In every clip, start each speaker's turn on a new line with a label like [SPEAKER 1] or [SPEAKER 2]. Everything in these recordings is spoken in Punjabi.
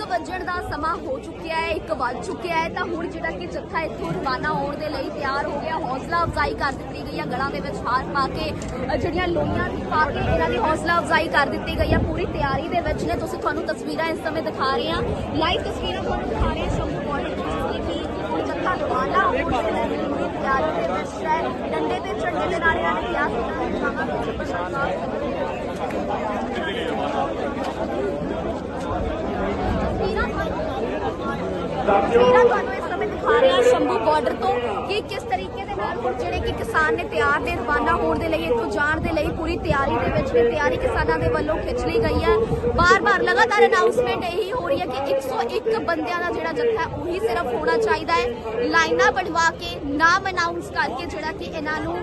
[SPEAKER 1] 1 ਵਜਣ ਦਾ ਸਮਾਂ ਹੋ ਚੁੱਕਿਆ ਹੈ 1 ਵੱਜ ਚੁੱਕਿਆ ਹੈ। ਤਾਂ ਹੁਣ ਜਿਹੜਾ ਕਿ ਜੱਥਾ ਇੱਥੋਂ ਰਵਾਨਾ ਹੋਣ ਦੇ ਲਈ ਤਿਆਰ ਹੋ ਗਿਆ, ਹੌਸਲਾ ਅਫਜ਼ਾਈ ਕਰ ਦਿੱਤੀ ਗਈ ਹੈ। ਗਲਾਂ ਦੇ ਵਿੱਚ ਹਾਰ ਪਾ ਕੇ ਜਿਹੜੀਆਂ ਲੋਈਆਂ ਦੀ ਪਾ ਕੇ ਇਹਨਾਂ ਦੀ ਹੌਸਲਾ ਅਫਜ਼ਾਈ ਕਰ ਦਿੱਤੀ ਗਈ ਹੈ। ਪੂਰੀ ਤਿਆਰੀ ਦੇ ਵਿੱਚ ਨੇ। ਤੁਸੀਂ ਤੁਹਾਨੂੰ ਤਸਵੀਰਾਂ ਇਸ ਸਮੇਂ ਦਿਖਾ ਰਹੇ ਹਾਂ। ਲਾਈਵ ਤਸਵੀਰਾਂ ਤੁਹਾਨੂੰ ਦਿਖਾ ਰਹੇ ਹਾਂ ਸ਼ੰਭੂ ਬਾਰਡਰ ਦੀ ਕਿ ਹੁਣ ਜੱਥਾ ਰਵਾਨਾ ਹੋਣ ਦੇ ਲਈ ਪੂਰੀ ਤਿਆਰੀ ਦੇ ਵਿੱਚ ਹੈ। ਡੰਡੇ ਤੇ ਝੰਡੇ ਦੇ ਨਾਲ ਇਹਨਾਂ ਨੇ ਕਿਹਾ ਸੀ ਕਿ ਜਾਵਾਂਗੇ ਪ੍ਰਸ਼ਾਸਨ ਤਸਵੀਰਾਂ ਤੁਹਾਨੂੰ ਇਸ ਸਮੇਂ ਦਿਖਾ ਰਹੇ ਹਾਂ ਸ਼ੰਭੂ ਬਾਰਡਰ ਤੋਂ ਕਿ ਕਿਸ ਤਰੀਕੇ ਜਿਹੜੇ ਕਿ ਕਿਸਾਨ ਨੇ ਤਿਆਰ ਦੇ ਰਵਾਨਾ ਹੋਣ ਦੇ ਲਈ, ਇੱਥੋਂ ਜਾਣ ਦੇ ਲਈ ਪੂਰੀ ਤਿਆਰੀ ਦੇ ਵਿੱਚ ਨੇ ਤਿਆਰੀ ਕਿਸਾਨਾਂ ਦੇ ਵੱਲੋਂ ਖਿੱਚ ਲਈ ਗਈ ਹੈ। ਬਾਰ-ਬਾਰ ਲਗਾਤਾਰ ਅਨਾਉਂਸਮੈਂਟ ਇਹੀ ਹੋ ਰਹੀ ਹੈ ਕਿ 101 ਬੰਦਿਆਂ ਦਾ ਜਿਹੜਾ ਜੱਥਾ ਹੈ, ਉਹੀ ਸਿਰਫ ਹੋਣਾ ਚਾਹੀਦਾ ਹੈ। ਲਾਈਨਾਂ ਬਣਵਾ ਕੇ, ਨਾਮ ਅਨਾਉਂਸ ਕਰਕੇ ਜਿਹੜਾ ਕਿ ਇਹਨਾਂ ਨੂੰ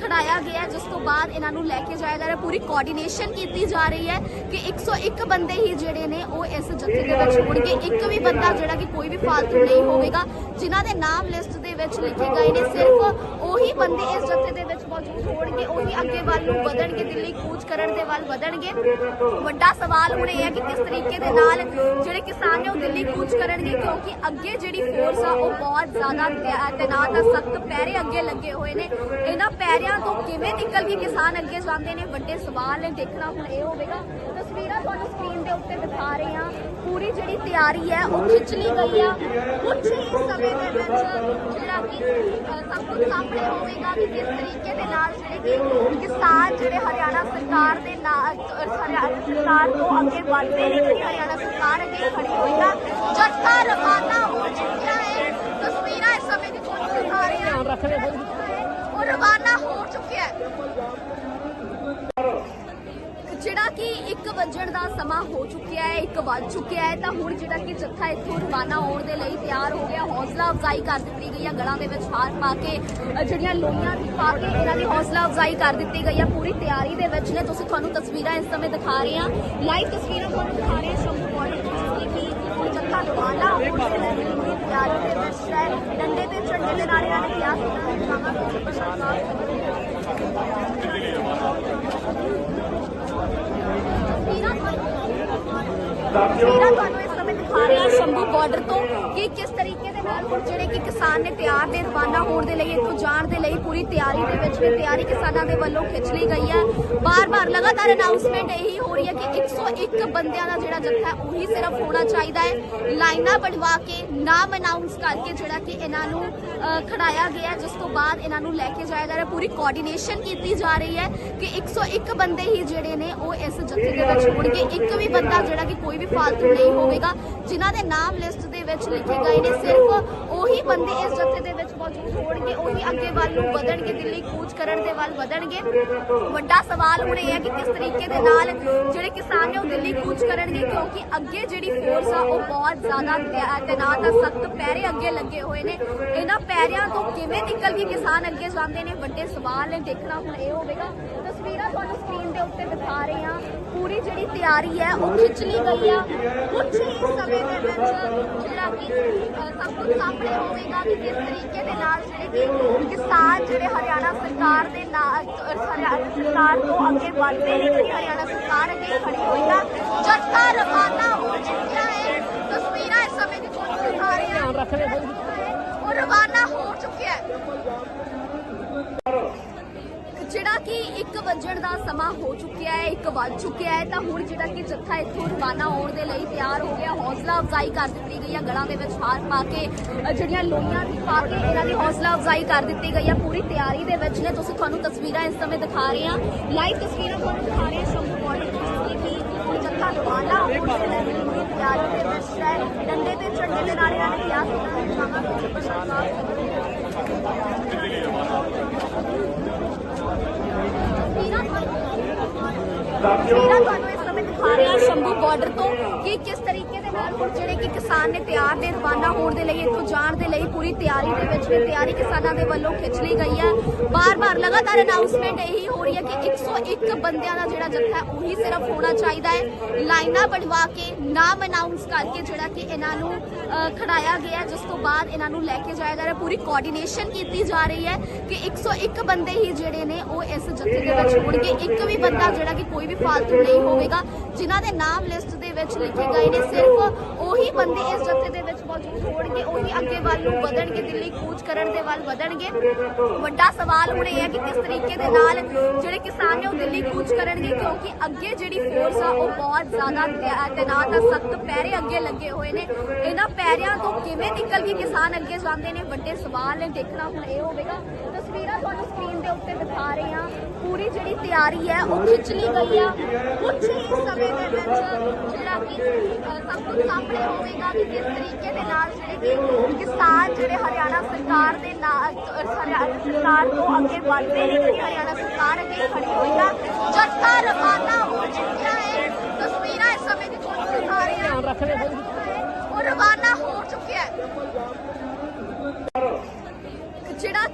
[SPEAKER 1] ਖੜਾਇਆ ਗਿਆ ਜਿਸ ਤੋਂ ਬਾਅਦ ਇਹਨਾਂ ਨੂੰ ਲੈ ਕੇ ਜਾਇਆ ਜਾ ਰਿਹਾ ਪੂਰੀ ਕੋਆਰਡੀਨੇਸ਼ਨ ਕੀਤੀ ਜਾ ਰਹੀ ਹੈ ਕਿ 101 ਬੰਦੇ ਹੀ ਜਿਹੜੇ ਨੇ, ਉਹ ਇਸ ਜੱਥੇ ਦੇ ਵਿੱਚ ਹੋਣਗੇ। ਇੱਕ ਵੀ ਬੰਦਾ ਜਿਹੜਾ ਕਿ ਕੋਈ ਵੀ ਫਾਲਤੂ ਨਹੀਂ ਹੋਵੇਗਾ, ਜਿਨ੍ਹਾਂ ਦੇ ਨਾਮ ਲਿਸਟ ਵਿੱਚ ਲਿਖੇ ਗਏ ਨੇ, ਸਿਰਫ ਉਹੀ ਬੰਦੇ ਇਸ ਜੱਥੇ ਦੇ ਵਿੱਚ ਮੌਜੂਦ ਹੋਣਗੇ, ਉਹੀ ਅੱਗੇ ਵੱਲ ਨੂੰ ਵਧਣਗੇ, ਦਿੱਲੀ ਕੂਚ ਕਰਨ ਦੇ ਵੱਲ ਵਧਣਗੇ। ਵੱਡਾ ਸਵਾਲ ਹੁਣ ਇਹ ਹੈ ਕਿ ਕਿਸ ਤਰੀਕੇ ਦੇ ਨਾਲ ਜਿਹੜੇ ਕਿਸਾਨ ਨੇ ਉਹ ਦਿੱਲੀ ਕੂਚ ਕਰਨਗੇ, ਕਿਉਂਕਿ ਅੱਗੇ ਜਿਹੜੀ ਫੋਰਸ ਆ, ਉਹ ਬਹੁਤ ਜ਼ਿਆਦਾ ਤੈਨਾਤ ਆ, ਸਖਤ ਪੈਰੇ ਅੱਗੇ ਲੱਗੇ ਹੋਏ ਨੇ। ਇਹਨਾਂ ਪੈਰਿਆਂ ਤੋਂ ਕਿਵੇਂ ਨਿਕਲ ਕੇ ਕਿਸਾਨ ਅੱਗੇ ਜਾਂਦੇ ਨੇ? ਵੱਡੇ ਸਵਾਲ ਨੇ, ਦੇਖਣਾ ਹੁਣ ਇਹ ਹੋਵੇਗਾ। ਤਸਵੀਰਾਂ ਤੁਹਾਨੂੰ ਸਕਰੀਨ ਦੇ ਉੱਤੇ ਦਿਖਾ ਰਹੇ ਹਾਂ। ਪੂਰੀ ਜਿਹੜੀ ਤਿਆਰੀ ਹੈ, ਉਹ ਖਿੱਚ ਲਈ ਗਈ ਆ। ਕੁਝ ਹੀ ਸਮੇਂ ਦੇ ਵਿੱਚ ਜਿਹੜਾ ਕਿ ਸਭ ਕੁਝ ਸਾਹਮਣੇ ਹੋਵੇਗਾ ਕਿ ਕਿਸ ਤਰੀਕੇ ਦੇ ਨਾਲ ਜਿਹੜੇ ਕਿ ਕਿਸਾਨ ਜਿਹੜੇ ਹਰਿਆਣਾ ਸਰਕਾਰ ਦੇ ਨਾਲ ਹਰਿਆਣਾ ਸਰਕਾਰ ਤੋਂ ਅੱਗੇ ਵੱਧਦੇ ਨੇ ਕਿ ਹਰਿਆਣਾ ਸਰਕਾਰ ਅੱਗੇ ਖੜੀ ਹੋਈ ਆ। ਜੱਥਾ ਰਵਾਨਾ ਹੋ ਚੁੱਕਿਆ ਹੈ। ਤਸਵੀਰਾਂ ਇਸ ਸਮੇਂ ਦੀ ਤੁਹਾਨੂੰ ਦਿਖਾ ਰਹੇ ਹਾਂ, ਉਹ ਰਵਾਨਾ ਹੋ ਚੁੱਕਿਆ ਹੈ। ਜਿਹੜਾ ਕਿ 1 ਵਜਣ ਦਾ ਸਮਾਂ ਹੋ ਚੁੱਕਿਆ ਹੈ 1 ਵੱਜ ਚੁੱਕਿਆ ਹੈ, ਤਾਂ ਹੁਣ ਜਿਹੜਾ ਕਿ ਜੱਥਾ ਇੱਥੋਂ ਰਵਾਨਾ ਹੋਣ ਦੇ ਲਈ ਤਿਆਰ ਹੋ ਗਿਆ। ਹੌਸਲਾ ਅਫਜ਼ਾਈ ਕਰ ਦਿੱਤੀ ਗਈ ਹੈ, ਗਲਾਂ ਦੇ ਵਿੱਚ ਹਾਰ ਪਾ ਕੇ ਜਿਹੜੀਆਂ ਲੋਈਆਂ ਦੀ ਪਾ ਕੇ ਇਹਨਾਂ ਦੀ ਹੌਸਲਾ ਅਫਜ਼ਾਈ ਕਰ ਦਿੱਤੀ ਗਈ ਹੈ। ਪੂਰੀ ਤਿਆਰੀ ਦੇ ਵਿੱਚ ਨੇ। ਤੁਸੀਂ ਤੁਹਾਨੂੰ ਤਸਵੀਰਾਂ ਇਸ ਸਮੇਂ ਦਿਖਾ ਰਹੇ ਹਾਂ। ਲਾਈਵ ਤਸਵੀਰਾਂ ਤੁਹਾਨੂੰ ਦਿਖਾ ਰਹੇ ਹਾਂ ਸ਼ੰਭੂ ਬਾਰਡਰ ਜਿਸ ਦੀ ਕਿ ਜੱਥਾ ਰਵਾਨਾ ਹੋਣ ਦੇ ਲਈ ਪੂਰੀ ਤਿਆਰੀ ਦੇ ਵਿੱਚ ਹੈ। ਡੰਡੇ ਤੇ ਝੰਡੇ ਦੇ ਨਾਲ ਇਹਨਾਂ ਨੇ ਕਿਹਾ ਸੀ ਕਿ ਜਾਵਾਂਗੇ Grazie a tutti. Shambhu border ਤੋਂ ਕਿ ਕਿਸ ਤਰੀਕੇ ਦੇ ਨਾਲ ਹੁਣ ਜਿਹੜੇ ਕਿ ਕਿਸਾਨ ਨੇ ਤਿਆਰ ਦੇ ਰਵਾਨਾ ਹੋਣ ਦੇ ਲਈ, ਇੱਥੋਂ ਜਾਣ ਦੇ ਲਈ ਪੂਰੀ ਤਿਆਰੀ ਦੇ ਵਿੱਚ ਨੇ ਤਿਆਰੀ ਕਿਸਾਨਾਂ ਦੇ ਵੱਲੋਂ ਖਿੱਚ ਲਈ ਗਈ ਹੈ। ਬਾਰ-ਬਾਰ ਲਗਾਤਾਰ ਅਨਾਉਂਸਮੈਂਟ ਇਹੀ ਹੋ ਰਹੀ ਹੈ ਕਿ 101 ਬੰਦਿਆਂ ਦਾ ਜਿਹੜਾ ਜੱਥਾ ਹੈ, ਉਹੀ ਸਿਰਫ ਹੋਣਾ ਚਾਹੀਦਾ ਹੈ। ਲਾਈਨਾਂ ਬਣਵਾ ਕੇ, ਨਾਮ ਅਨਾਉਂਸ ਕਰਕੇ ਜਿਹੜਾ ਕਿ ਇਹਨਾਂ ਨੂੰ ਖੜਾਇਆ ਗਿਆ ਜਿਸ ਤੋਂ ਬਾਅਦ ਇਹਨਾਂ ਨੂੰ ਲੈ ਕੇ ਜਾਇਆ ਜਾ ਰਿਹਾ ਪੂਰੀ ਕੋਆਰਡੀਨੇਸ਼ਨ ਕੀਤੀ ਜਾ ਰਹੀ ਹੈ ਕਿ 101 ਬੰਦੇ ਹੀ ਜਿਹੜੇ ਨੇ, ਉਹ ਇਸ ਜੱਥੇ ਦੇ ਵਿੱਚ ਹੋਣਗੇ। ਇੱਕ ਵੀ ਬੰਦਾ ਜਿਹੜਾ ਕਿ ਕੋਈ ਵੀ ਫਾਲਤੂ ਨਹੀਂ ਹੋਵੇਗਾ, ਜਿਨ੍ਹਾਂ ਦੇ ਨਾਮ ਲਿਸਟ ਦੇ ਵਿੱਚ ਲਿਖੇ ਗਏ ਨੇ, ਸਿਰਫ ਉਹੀ ਬੰਦੇ ਇਸ ਜੱਥੇ ਦੇ ਵਿੱਚ ਮੌਜੂਦ ਹੋਣਗੇ, ਉਹੀ ਅੱਗੇ ਵੱਲ ਨੂੰ ਵਧਣਗੇ, ਦਿੱਲੀ ਕੂਚ ਕਰਨ ਦੇ ਵੱਲ ਵਧਣਗੇ। ਵੱਡਾ ਸਵਾਲ ਹੁਣ ਇਹ ਹੈ ਕਿ ਕਿਸ ਤਰੀਕੇ ਦੇ ਨਾਲ ਜਿਹੜੇ ਕਿਸਾਨ ਨੇ ਉਹ ਦਿੱਲੀ ਕੂਚ ਕਰਨਗੇ, ਕਿਉਂਕਿ ਅੱਗੇ ਜਿਹੜੀ ਫੋਰਸ ਆ, ਉਹ ਬਹੁਤ ਜ਼ਿਆਦਾ ਤੈਨਾਤ ਆ, ਸਖਤ ਪੈਰੇ ਅੱਗੇ ਲੱਗੇ ਹੋਏ ਨੇ। ਇਹਨਾਂ ਪੈਰਿਆਂ ਤੋਂ ਕਿਵੇਂ ਨਿਕਲ ਕੇ ਕਿਸਾਨ ਅੱਗੇ ਜਾਂਦੇ ਨੇ? ਵੱਡੇ ਸਵਾਲ ਨੇ, ਦੇਖਣਾ ਹੁਣ ਇਹ ਹੋਵੇਗਾ। ਤਸਵੀਰਾਂ ਤੁਹਾਨੂੰ ਸਕਰੀਨ ਦੇ ਉੱਤੇ ਦਿਖਾ ਰਹੇ ਹਾਂ। ਪੂਰੀ ਜਿਹੜੀ ਤਿਆਰੀ ਹੈ, ਉਹ ਖਿੱਚ ਲਈ ਗਈ ਆ। ਕੁਝ ਹੀ ਸਮੇਂ ਦੇ ਵਿੱਚ ਜਿਹੜਾ ਕਿ ਸਭ ਕੁਝ ਸਾਹਮਣੇ ਹੋਵੇਗਾ ਕਿ ਕਿਸ ਤਰੀਕੇ ਦੇ ਨਾਲ ਜਿਹੜੇ ਕਿ ਕਿਸਾਨ ਜਿਹੜੇ ਹਰਿਆਣਾ ਸਰਕਾਰ ਦੇ ਨਾਲ ਹਰਿਆਣਾ ਸਰਕਾਰ ਤੋਂ ਅੱਗੇ ਵੱਧਦੇ ਨੇ ਕਿ ਹਰਿਆਣਾ ਸਰਕਾਰ ਅੱਗੇ ਖੜੀ ਹੋਈ ਆ। ਜੱਥਾ ਰਵਾਨਾ ਹੋ ਚੁੱਕਿਆ ਹੈ। ਤਸਵੀਰਾਂ ਇਸ ਸਮੇਂ ਦੀ ਤੁਹਾਨੂੰ ਦਿਖਾ ਰਹੇ ਹਾਂ ਉਹ ਰਵਾਨਾ ਹੋ ਚੁੱਕਿਆ ਹੈ। ਕਿ 1 ਵਜਣ ਦਾ ਸਮਾਂ ਹੋ ਚੁੱਕਿਆ ਹੈ 1 ਵੱਜ ਚੁੱਕਿਆ ਹੈ, ਤਾਂ ਹੁਣ ਜਿਹੜਾ ਕਿ ਜੱਥਾ ਇੱਥੋਂ ਰਵਾਨਾ ਹੋਣ ਦੇ ਲਈ ਤਿਆਰ ਹੋ ਗਿਆ, ਹੌਸਲਾ ਅਫਜ਼ਾਈ ਕਰ ਦਿੱਤੀ ਗਈ ਹੈ, ਗਲਾਂ ਦੇ ਵਿੱਚ ਹਾਰ ਪਾ ਕੇ ਜਿਹੜੀਆਂ ਲੋਈਆਂ ਦੀ ਪਾ ਕੇ ਇਹਨਾਂ ਦੀ ਹੌਸਲਾ ਅਫਜ਼ਾਈ ਕਰ ਦਿੱਤੀ ਗਈ ਹੈ, ਪੂਰੀ ਤਿਆਰੀ ਦੇ ਵਿੱਚ ਨੇ। ਤੁਸੀਂ ਤੁਹਾਨੂੰ ਤਸਵੀਰਾਂ ਇਸ ਸਮੇਂ ਦਿਖਾ ਰਹੇ ਹਾਂ। ਲਾਈਵ ਤਸਵੀਰਾਂ ਤੁਹਾਨੂੰ ਦਿਖਾ ਰਹੇ ਹਾਂ, ਸ਼ੰਭੂ ਬਾਰਡਰ ਜਿਸ ਕਿ ਹੁਣ ਜੱਥਾ ਰਵਾਨਾ ਹੋਣ ਦੇ ਲਈ ਪੂਰੀ ਤਿਆਰੀ ਦੇ ਵਿੱਚ ਹੈ। ਡੰਡੇ ਤੇ ਝੰਡੇ ਦੇ ਨਾਲ ਇਹਨਾਂ ਨੇ ਕਿਹਾ ਸੀ ਕਿ ਜਾਵਾਂਗੇ ਪ੍ਰਸ਼ਾਸਨ ਤਸਵੀਰਾਂ ਤੁਹਾਨੂੰ ਇਸ ਸਮੇਂ ਦਿਖਾ ਰਿਹਾ ਸ਼ੰਭੂ ਬਾਰਡਰ ਤੋਂ ਕਿ ਕਿਸ ਤਰੀਕੇ ਜਿਹੜੇ ਕਿ ਕਿਸਾਨ ਨੇ ਤਿਆਰ ਦੇ ਰਵਾਨਾ ਹੋਣ ਦੇ ਲਈ, ਇੱਥੋਂ ਜਾਣ ਦੇ ਲਈ ਪੂਰੀ ਤਿਆਰੀ ਦੇ ਵਿੱਚ ਨੇ। ਤਿਆਰੀ ਕਿਸਾਨਾਂ ਦੇ ਵੱਲੋਂ ਖਿੱਚ ਲਈ ਗਈ ਹੈ। ਬਾਰ-ਬਾਰ ਲਗਾਤਾਰ ਅਨਾਉਂਸਮੈਂਟ ਇਹੀ ਹੋ ਰਹੀ ਹੈ ਕਿ 101 ਬੰਦਿਆਂ ਦਾ ਜਿਹੜਾ ਜੱਥਾ ਉਹੀ ਸਿਰਫ ਹੋਣਾ ਚਾਹੀਦਾ ਹੈ। ਲਾਈਨਾਂ ਬਣਵਾ ਕੇ, ਨਾਮ ਅਨਾਉਂਸ ਕਰਕੇ ਜਿਹੜਾ ਕਿ ਇਹਨਾਂ ਨੂੰ ਖੜਾਇਆ ਗਿਆ ਜਿਸ ਤੋਂ ਬਾਅਦ ਇਹਨਾਂ ਨੂੰ ਲੈ ਕੇ ਜਾਇਆ ਜਾ ਰਿਹਾ ਪੂਰੀ ਕੋਆਰਡੀਨੇਸ਼ਨ ਕੀਤੀ ਜਾ ਰਹੀ ਹੈ ਕਿ 101 ਬੰਦੇ ਹੀ ਜਿਹੜੇ ਨੇ, ਉਹ ਇਸ ਜੱਥੇ ਦੇ ਵਿੱਚ ਹੋਣਗੇ। ਇੱਕ ਵੀ ਬੰਦਾ ਜਿਹੜਾ ਕਿ ਕੋਈ ਵੀ ਫਾਲਤੂ ਨਹੀਂ ਹੋਵੇਗਾ, ਜਿਨ੍ਹਾਂ ਦੇ ਨਾਮ ਲਿਸਟ ਦੇ ਵਿੱਚ ਲਿਖੇ ਗਏ ਨੇ, ਸਿਰਫ ਉਹੀ ਬੰਦੇ ਇਸ ਜੱਥੇ ਦੇ ਵਿੱਚ ਮੌਜੂਦ ਹੋਣਗੇ, ਉਹੀ ਅੱਗੇ ਵੱਲ ਨੂੰ ਵਧਣਗੇ, ਦਿੱਲੀ ਕੂਚ ਕਰਨ ਦੇ ਵੱਲ ਵਧਣਗੇ। ਵੱਡਾ ਸਵਾਲ ਹੁਣ ਇਹ ਹੈ ਕਿ ਕਿਸ ਤਰੀਕੇ ਦੇ ਨਾਲ ਜਿਹੜੇ ਕਿਸਾਨ ਨੇ ਉਹ ਦਿੱਲੀ ਕੂਚ ਕਰਨਗੇ, ਕਿਉਂਕਿ ਅੱਗੇ ਜਿਹੜੀ ਫੋਰਸ ਆ, ਉਹ ਬਹੁਤ ਜ਼ਿਆਦਾ ਤੈਨਾਤ ਆ, ਸਖਤ ਪੈਰੇ ਅੱਗੇ ਲੱਗੇ ਹੋਏ ਨੇ। ਇਹਨਾਂ ਪੈਰਿਆਂ ਤੋਂ ਕਿਵੇਂ ਨਿਕਲ ਕੇ ਕਿਸਾਨ ਅੱਗੇ ਜਾਂਦੇ ਨੇ? ਵੱਡੇ ਸਵਾਲ ਨੇ, ਦੇਖਣਾ ਹੁਣ ਇਹ ਹੋਵੇਗਾ। ਤਸਵੀਰਾਂ ਤੁਹਾਨੂੰ ਸਕਰੀਨ ਦੇ ਉੱਤੇ ਦਿਖਾ ਰਹੇ ਹਾਂ। ਪੂਰੀ ਜਿਹੜੀ ਤਿਆਰੀ ਹੈ ਉਹ ਖਿੱਚ ਲਈ ਗਈ ਆ। ਕੁਝ ਹੀ ਸਮੇਂ ਦੇ ਵਿੱਚ ਜਿਹੜਾ ਕਿ ਸਭ ਕੁਝ ਸਾਹਮਣੇ ਹੋਵੇਗਾ ਕਿ ਕਿਸ ਤਰੀਕੇ ਦੇ ਨਾਲ ਜਿਹੜੇ ਕਿ ਕਿਸਾਨ ਜਿਹੜੇ ਹਰਿਆਣਾ ਸਰਕਾਰ ਦੇ ਨਾਲ ਹਰਿਆਣਾ ਸਰਕਾਰ ਤੋਂ ਅੱਗੇ ਵਧਦੇ ਨੇ ਜਿਹੜੀ ਹਰਿਆਣਾ ਸਰਕਾਰ ਅੱਗੇ ਖੜੀ ਹੋਈ ਆ। ਜੱਥਾ ਰਵਾਨਾ ਹੋ ਚੁੱਕਿਆ ਹੈ। ਤਸਵੀਰਾਂ ਇਸ ਸਮੇਂ ਦੀ ਤੁਹਾਨੂੰ ਦਿਖਾ ਰਹੇ ਹਾਂ। ਉਹ ਰਵਾਨਾ ਹੋ ਚੁੱਕਿਆ ਹੈ।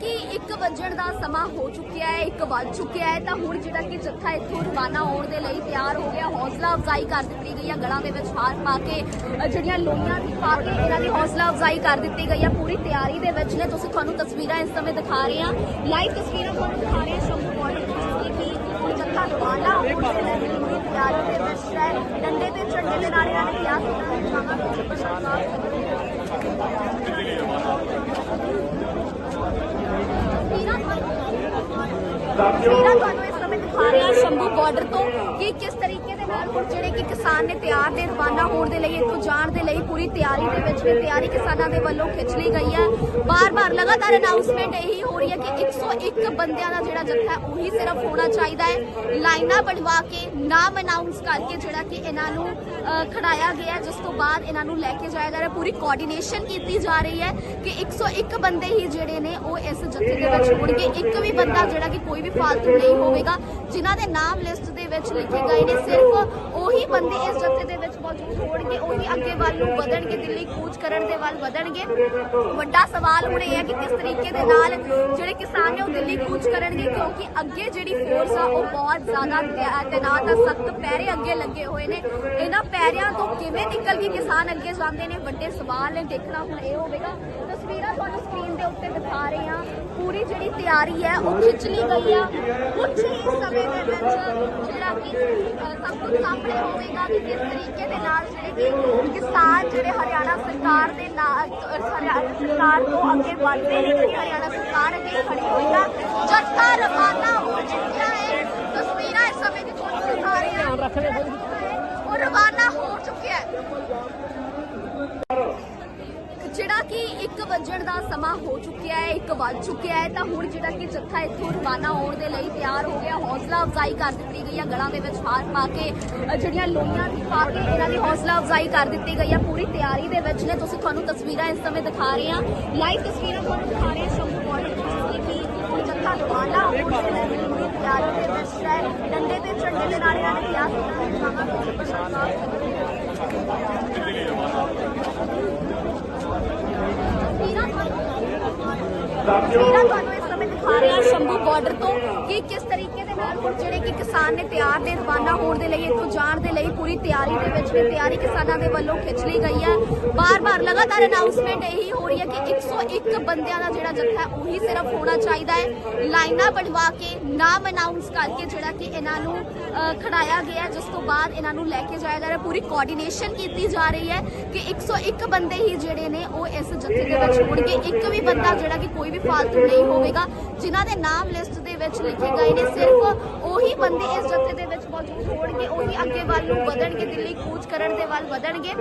[SPEAKER 1] ਕਿ 1 ਵਜਣ ਦਾ ਸਮਾਂ ਹੋ ਚੁੱਕਿਆ ਹੈ 1 ਵੱਜ ਚੁੱਕਿਆ ਹੈ, ਤਾਂ ਹੁਣ ਜਿਹੜਾ ਕਿ ਜੱਥਾ ਇੱਥੋਂ ਰਵਾਨਾ ਹੋਣ ਦੇ ਲਈ ਤਿਆਰ ਹੋ ਗਿਆ, ਹੌਸਲਾ ਅਫਜ਼ਾਈ ਕਰ ਦਿੱਤੀ ਗਈ ਹੈ, ਗਲਾਂ ਦੇ ਵਿੱਚ ਹਾਰ ਪਾ ਕੇ ਜਿਹੜੀਆਂ ਲੋਈਆਂ ਦੀ ਪਾ ਕੇ ਇਹਨਾਂ ਦੀ ਹੌਸਲਾ ਅਫਜ਼ਾਈ ਕਰ ਦਿੱਤੀ ਗਈ ਹੈ, ਪੂਰੀ ਤਿਆਰੀ ਦੇ ਵਿੱਚ ਨੇ। ਤੁਸੀਂ ਤੁਹਾਨੂੰ ਤਸਵੀਰਾਂ ਇਸ ਸਮੇਂ ਦਿਖਾ ਰਹੇ ਹਾਂ। ਲਾਈਵ ਤਸਵੀਰਾਂ ਤੁਹਾਨੂੰ ਦਿਖਾ ਰਹੇ ਹਾਂ ਸ਼ੰਭੂ ਬਾਰਡਰ ਤੋਂ ਜਿਸ ਦੀ ਕਿ ਜੱਥਾ ਰਵਾਨਾ ਹੋਣ ਦੇ ਲਈ ਪੂਰੀ ਤਿਆਰੀ ਦੇ ਵਿੱਚ ਹੈ। ਡੰਡੇ ਤੇ ਝੰਡੇ ਦੇ ਨਾਲ ਇਹਨਾਂ ਨੇ ਕਿਹਾ ਸੀ ਜਾਵਾਂਗੇ ਪ੍ਰਸ਼ਾਸਨ ਤਸਵੀਰਾਂ ਤੁਹਾਨੂੰ ਇਸ ਸਮੇਂ ਦਿਖਾ ਰਿਹਾ ਸ਼ੰਭੂ ਬਾਰਡਰ ਤੋਂ ਕਿ ਕਿਸ ਜਿਹੜੇ ਕਿ ਕਿਸਾਨ ਨੇ ਤਿਆਰ ਦੇ ਰਵਾਨਾ ਹੋਣ ਦੇ ਲਈ, ਇੱਥੋਂ ਜਾਣ ਦੇ ਲਈ ਪੂਰੀ ਤਿਆਰੀ ਦੇ ਵਿੱਚ ਨੇ ਤਿਆਰੀ ਕਿਸਾਨਾਂ ਦੇ ਵੱਲੋਂ ਖਿੱਚ ਲਈ ਗਈ ਹੈ। ਬਾਰ-ਬਾਰ ਲਗਾਤਾਰ ਅਨਾਉਂਸਮੈਂਟ ਇਹੀ ਹੋ ਰਹੀ ਹੈ ਕਿ 101 ਬੰਦਿਆਂ ਦਾ ਜਿਹੜਾ ਜੱਥਾ ਉਹੀ ਸਿਰਫ ਹੋਣਾ ਚਾਹੀਦਾ ਹੈ। ਲਾਈਨਾਂ ਬਣਵਾ ਕੇ, ਨਾਮ ਅਨਾਉਂਸ ਕਰਕੇ ਜਿਹੜਾ ਕਿ ਇਹਨਾਂ ਨੂੰ ਖੜਾਇਆ ਗਿਆ ਜਿਸ ਤੋਂ ਬਾਅਦ ਇਹਨਾਂ ਨੂੰ ਲੈ ਕੇ ਜਾਇਆ ਜਾ ਰਿਹਾ ਪੂਰੀ ਕੋਆਰਡੀਨੇਸ਼ਨ ਕੀਤੀ ਜਾ ਰਹੀ ਹੈ ਕਿ 101 ਬੰਦੇ ਹੀ ਜਿਹੜੇ ਨੇ, ਉਹ ਇਸ ਜੱਥੇ ਦੇ ਵਿੱਚ ਹੋਣਗੇ। ਇੱਕ ਵੀ ਬੰਦਾ ਜਿਹੜਾ ਕਿ ਕੋਈ ਵੀ ਫਾਲਤੂ ਨਹੀਂ ਹੋਵੇਗਾ, ਜਿਨ੍ਹਾਂ ਦੇ ਨਾਮ ਲਿਸਟ ਦੇ ਵਿੱਚ ਲਿਖੇ ਗਏ ਨੇ, ਸਿਰਫ ਉਹੀ ਬੰਦੇ ਇਸ ਜੱਥੇ ਦੇ ਵਿੱਚ ਮੌਜੂਦ ਹੋਣਗੇ, ਉਹੀ ਅੱਗੇ ਵੱਲ ਨੂੰ ਵਧਣਗੇ, ਦਿੱਲੀ ਕੂਚ ਕਰਨ ਦੇ ਵੱਲ ਵਧਣਗੇ। ਵੱਡਾ ਸਵਾਲ ਹੁਣ ਇਹ ਹੈ ਕਿ ਕਿਸ ਤਰੀਕੇ ਦੇ ਨਾਲ ਜਿਹੜੇ ਕਿਸਾਨ ਨੇ ਉਹ ਦਿੱਲੀ ਕੂਚ ਕਰਨਗੇ, ਕਿਉਂਕਿ ਅੱਗੇ ਜਿਹੜੀ ਫੋਰਸ ਆ, ਉਹ ਬਹੁਤ ਜ਼ਿਆਦਾ ਤੈਨਾਤ ਆ, ਸਖਤ ਪੈਰੇ ਅੱਗੇ ਲੱਗੇ ਹੋਏ ਨੇ। ਇਹਨਾਂ ਪੈਰਿਆਂ ਤੋਂ ਕਿਵੇਂ ਨਿਕਲ ਕੇ ਕਿਸਾਨ ਅੱਗੇ ਜਾਂਦੇ ਨੇ? ਵੱਡੇ ਸਵਾਲ ਨੇ, ਦੇਖਣਾ ਹੁਣ ਇਹ ਹੋਵੇਗਾ। ਤਸਵੀਰਾਂ ਤੁਹਾਨੂੰ ਸਕਰੀਨ ਦੇ ਉੱਤੇ ਦਿਖਾ ਰਹੇ ਹਾਂ। ਪੂਰੀ ਜਿਹੜੀ ਤਿਆਰੀ ਹੈ ਉਹ ਖਿੱਚ ਲਈ ਗਈ ਆ। ਕੁਝ ਹੀ ਸਮੇਂ ਦੇ ਵਿੱਚ ਜਿਹੜਾ ਕਿ ਸਭ ਕੁਝ ਸਾਹਮਣੇ ਹੋਵੇਗਾ ਕਿ ਕਿਸ ਤਰੀਕੇ ਦੇ ਨਾਲ ਜਿਹੜੇ ਕਿ ਕਿਸਾਨ ਜਿਹੜੇ ਹਰਿਆਣਾ ਸਰਕਾਰ ਦੇ ਨਾਲ ਹਰਿਆਣਾ ਸਰਕਾਰ ਤੋਂ ਅੱਗੇ ਵਧਦੇ ਨੇ ਜਿਹੜੀ ਹਰਿਆਣਾ ਸਰਕਾਰ ਅੱਗੇ ਖੜੀ ਹੋਈ ਆ ਜੱਥਾ ਰਵਾਨਾ ਹੋ ਚੁੱਕਿਆ ਹੈ ਤਸਵੀਰਾਂ ਇਸ ਸਮੇਂ ਦੀ ਤੁਹਾਨੂੰ ਦਿਖਾ ਰਹੇ ਹਾਂ ਉਹ ਰਵਾਨਾ ਹੋ ਚੁੱਕਿਆ ਹੈ। ਜਿਹੜਾ ਕਿ 1 ਵਜਣ ਦਾ ਸਮਾਂ ਹੋ ਚੁੱਕਿਆ ਹੈ 1 ਵੱਜ ਚੁੱਕਿਆ ਹੈ, ਤਾਂ ਹੁਣ ਜਿਹੜਾ ਕਿ ਜੱਥਾ ਇੱਥੋਂ ਰਵਾਨਾ ਹੋਣ ਦੇ ਲਈ ਤਿਆਰ ਹੋ ਗਿਆ, ਹੌਸਲਾ ਅਫਜ਼ਾਈ ਕਰ ਦਿੱਤੀ ਗਈ ਹੈ, ਗਲਾਂ ਦੇ ਵਿੱਚ ਹਾਰ ਪਾ ਕੇ ਜਿਹੜੀਆਂ ਲੋਈਆਂ ਦੀ ਪਾ ਕੇ ਇਹਨਾਂ ਦੀ ਹੌਸਲਾ ਅਫਜ਼ਾਈ ਕਰ ਦਿੱਤੀ ਗਈ ਹੈ, ਪੂਰੀ ਤਿਆਰੀ ਦੇ ਵਿੱਚ ਨੇ। ਤੁਸੀਂ ਤੁਹਾਨੂੰ ਤਸਵੀਰਾਂ ਇਸ ਸਮੇਂ ਦਿਖਾ ਰਹੇ ਹਾਂ। ਲਾਈਵ ਤਸਵੀਰਾਂ ਤੁਹਾਨੂੰ ਦਿਖਾ ਰਹੇ ਹਾਂ ਸ਼ੰਭੂ ਬਾਰਡਰ ਜਿਸ ਕਿ ਜੱਥਾ ਰਵਾਨਾ ਹੋਣ ਦੇ ਲਈ ਪੂਰੀ ਤਿਆਰੀ ਦੇ ਵਿੱਚ ਹੈ। ਡੰਡੇ ਤੇ ਝੰਡੇ ਦੇ ਨਾਲ ਇਹਨਾਂ ਨੇ ਕਿਹਾ ਸੀ ਜਾਵਾਂਗੇ ਪ੍ਰਸ਼ਾਸਨ ਤਸਵੀਰਾਂ ਤੁਹਾਨੂੰ ਇਸ ਸਮੇਂ ਦਿਖਾ ਰਿਹਾ ਸ਼ੰਭੂ ਬਾਰਡਰ ਤੋਂ ਕਿ ਕਿਸ ਤਰੀਕੇ ਜਿਹੜੇ ਕਿ ਕਿਸਾਨ ਨੇ ਤਿਆਰ ਦੇ ਰਵਾਨਾ ਹੋਣ ਦੇ ਲਈ, ਇੱਥੋਂ ਜਾਣ ਦੇ ਲਈ ਪੂਰੀ ਤਿਆਰੀ ਦੇ ਵਿੱਚ ਨੇ ਤਿਆਰੀ ਕਿਸਾਨਾਂ ਦੇ ਵੱਲੋਂ ਖਿੱਚ ਲਈ ਗਈ ਹੈ। ਬਾਰ-ਬਾਰ ਲਗਾਤਾਰ ਅਨਾਉਂਸਮੈਂਟ ਇਹੀ ਹੋ ਰਹੀ ਹੈ ਕਿ 101 ਬੰਦਿਆਂ ਦਾ ਜਿਹੜਾ ਜੱਥਾ ਉਹੀ ਸਿਰਫ ਹੋਣਾ ਚਾਹੀਦਾ ਹੈ। ਲਾਈਨਾਂ ਬਣਵਾ ਕੇ, ਨਾਮ ਅਨਾਉਂਸ ਕਰਕੇ ਜਿਹੜਾ ਕਿ ਇਹਨਾਂ ਨੂੰ ਖੜਾਇਆ ਗਿਆ ਜਿਸ ਤੋਂ ਬਾਅਦ ਇਹਨਾਂ ਨੂੰ ਲੈ ਕੇ ਜਾਇਆ ਜਾ ਰਿਹਾ। ਪੂਰੀ ਕੋਆਰਡੀਨੇਸ਼ਨ ਕੀਤੀ ਜਾ ਰਹੀ ਹੈ ਕਿ 101 ਬੰਦੇ ਹੀ ਜਿਹੜੇ ਨੇ, ਉਹ ਇਸ ਜੱਥੇ ਦੇ ਵਿੱਚ ਹੋਣਗੇ। ਇੱਕ ਵੀ ਬੰਦਾ ਜਿਹੜਾ ਕਿ ਕੋਈ ਵੀ ਫਾਲਤੂ ਨਹੀਂ ਹੋਵੇਗਾ, ਜਿਨ੍ਹਾਂ ਦੇ ਨਾਮ ਲਿਸਟ ਦੇ ਵਿੱਚ ਲਿਖੇ ਗਏ ਨੇ, ਸਿਰਫ ਉਹੀ ਬੰਦੇ ਇਸ ਜੱਥੇ ਦੇ ਵਿੱਚ ਮੌਜੂਦ ਹੋਣਗੇ, ਉਹੀ ਅੱਗੇ ਵੱਲ ਨੂੰ ਵਧਣਗੇ, ਦਿੱਲੀ ਕੂਚ ਕਰਨ ਦੇ ਵੱਲ ਵਧਣਗੇ।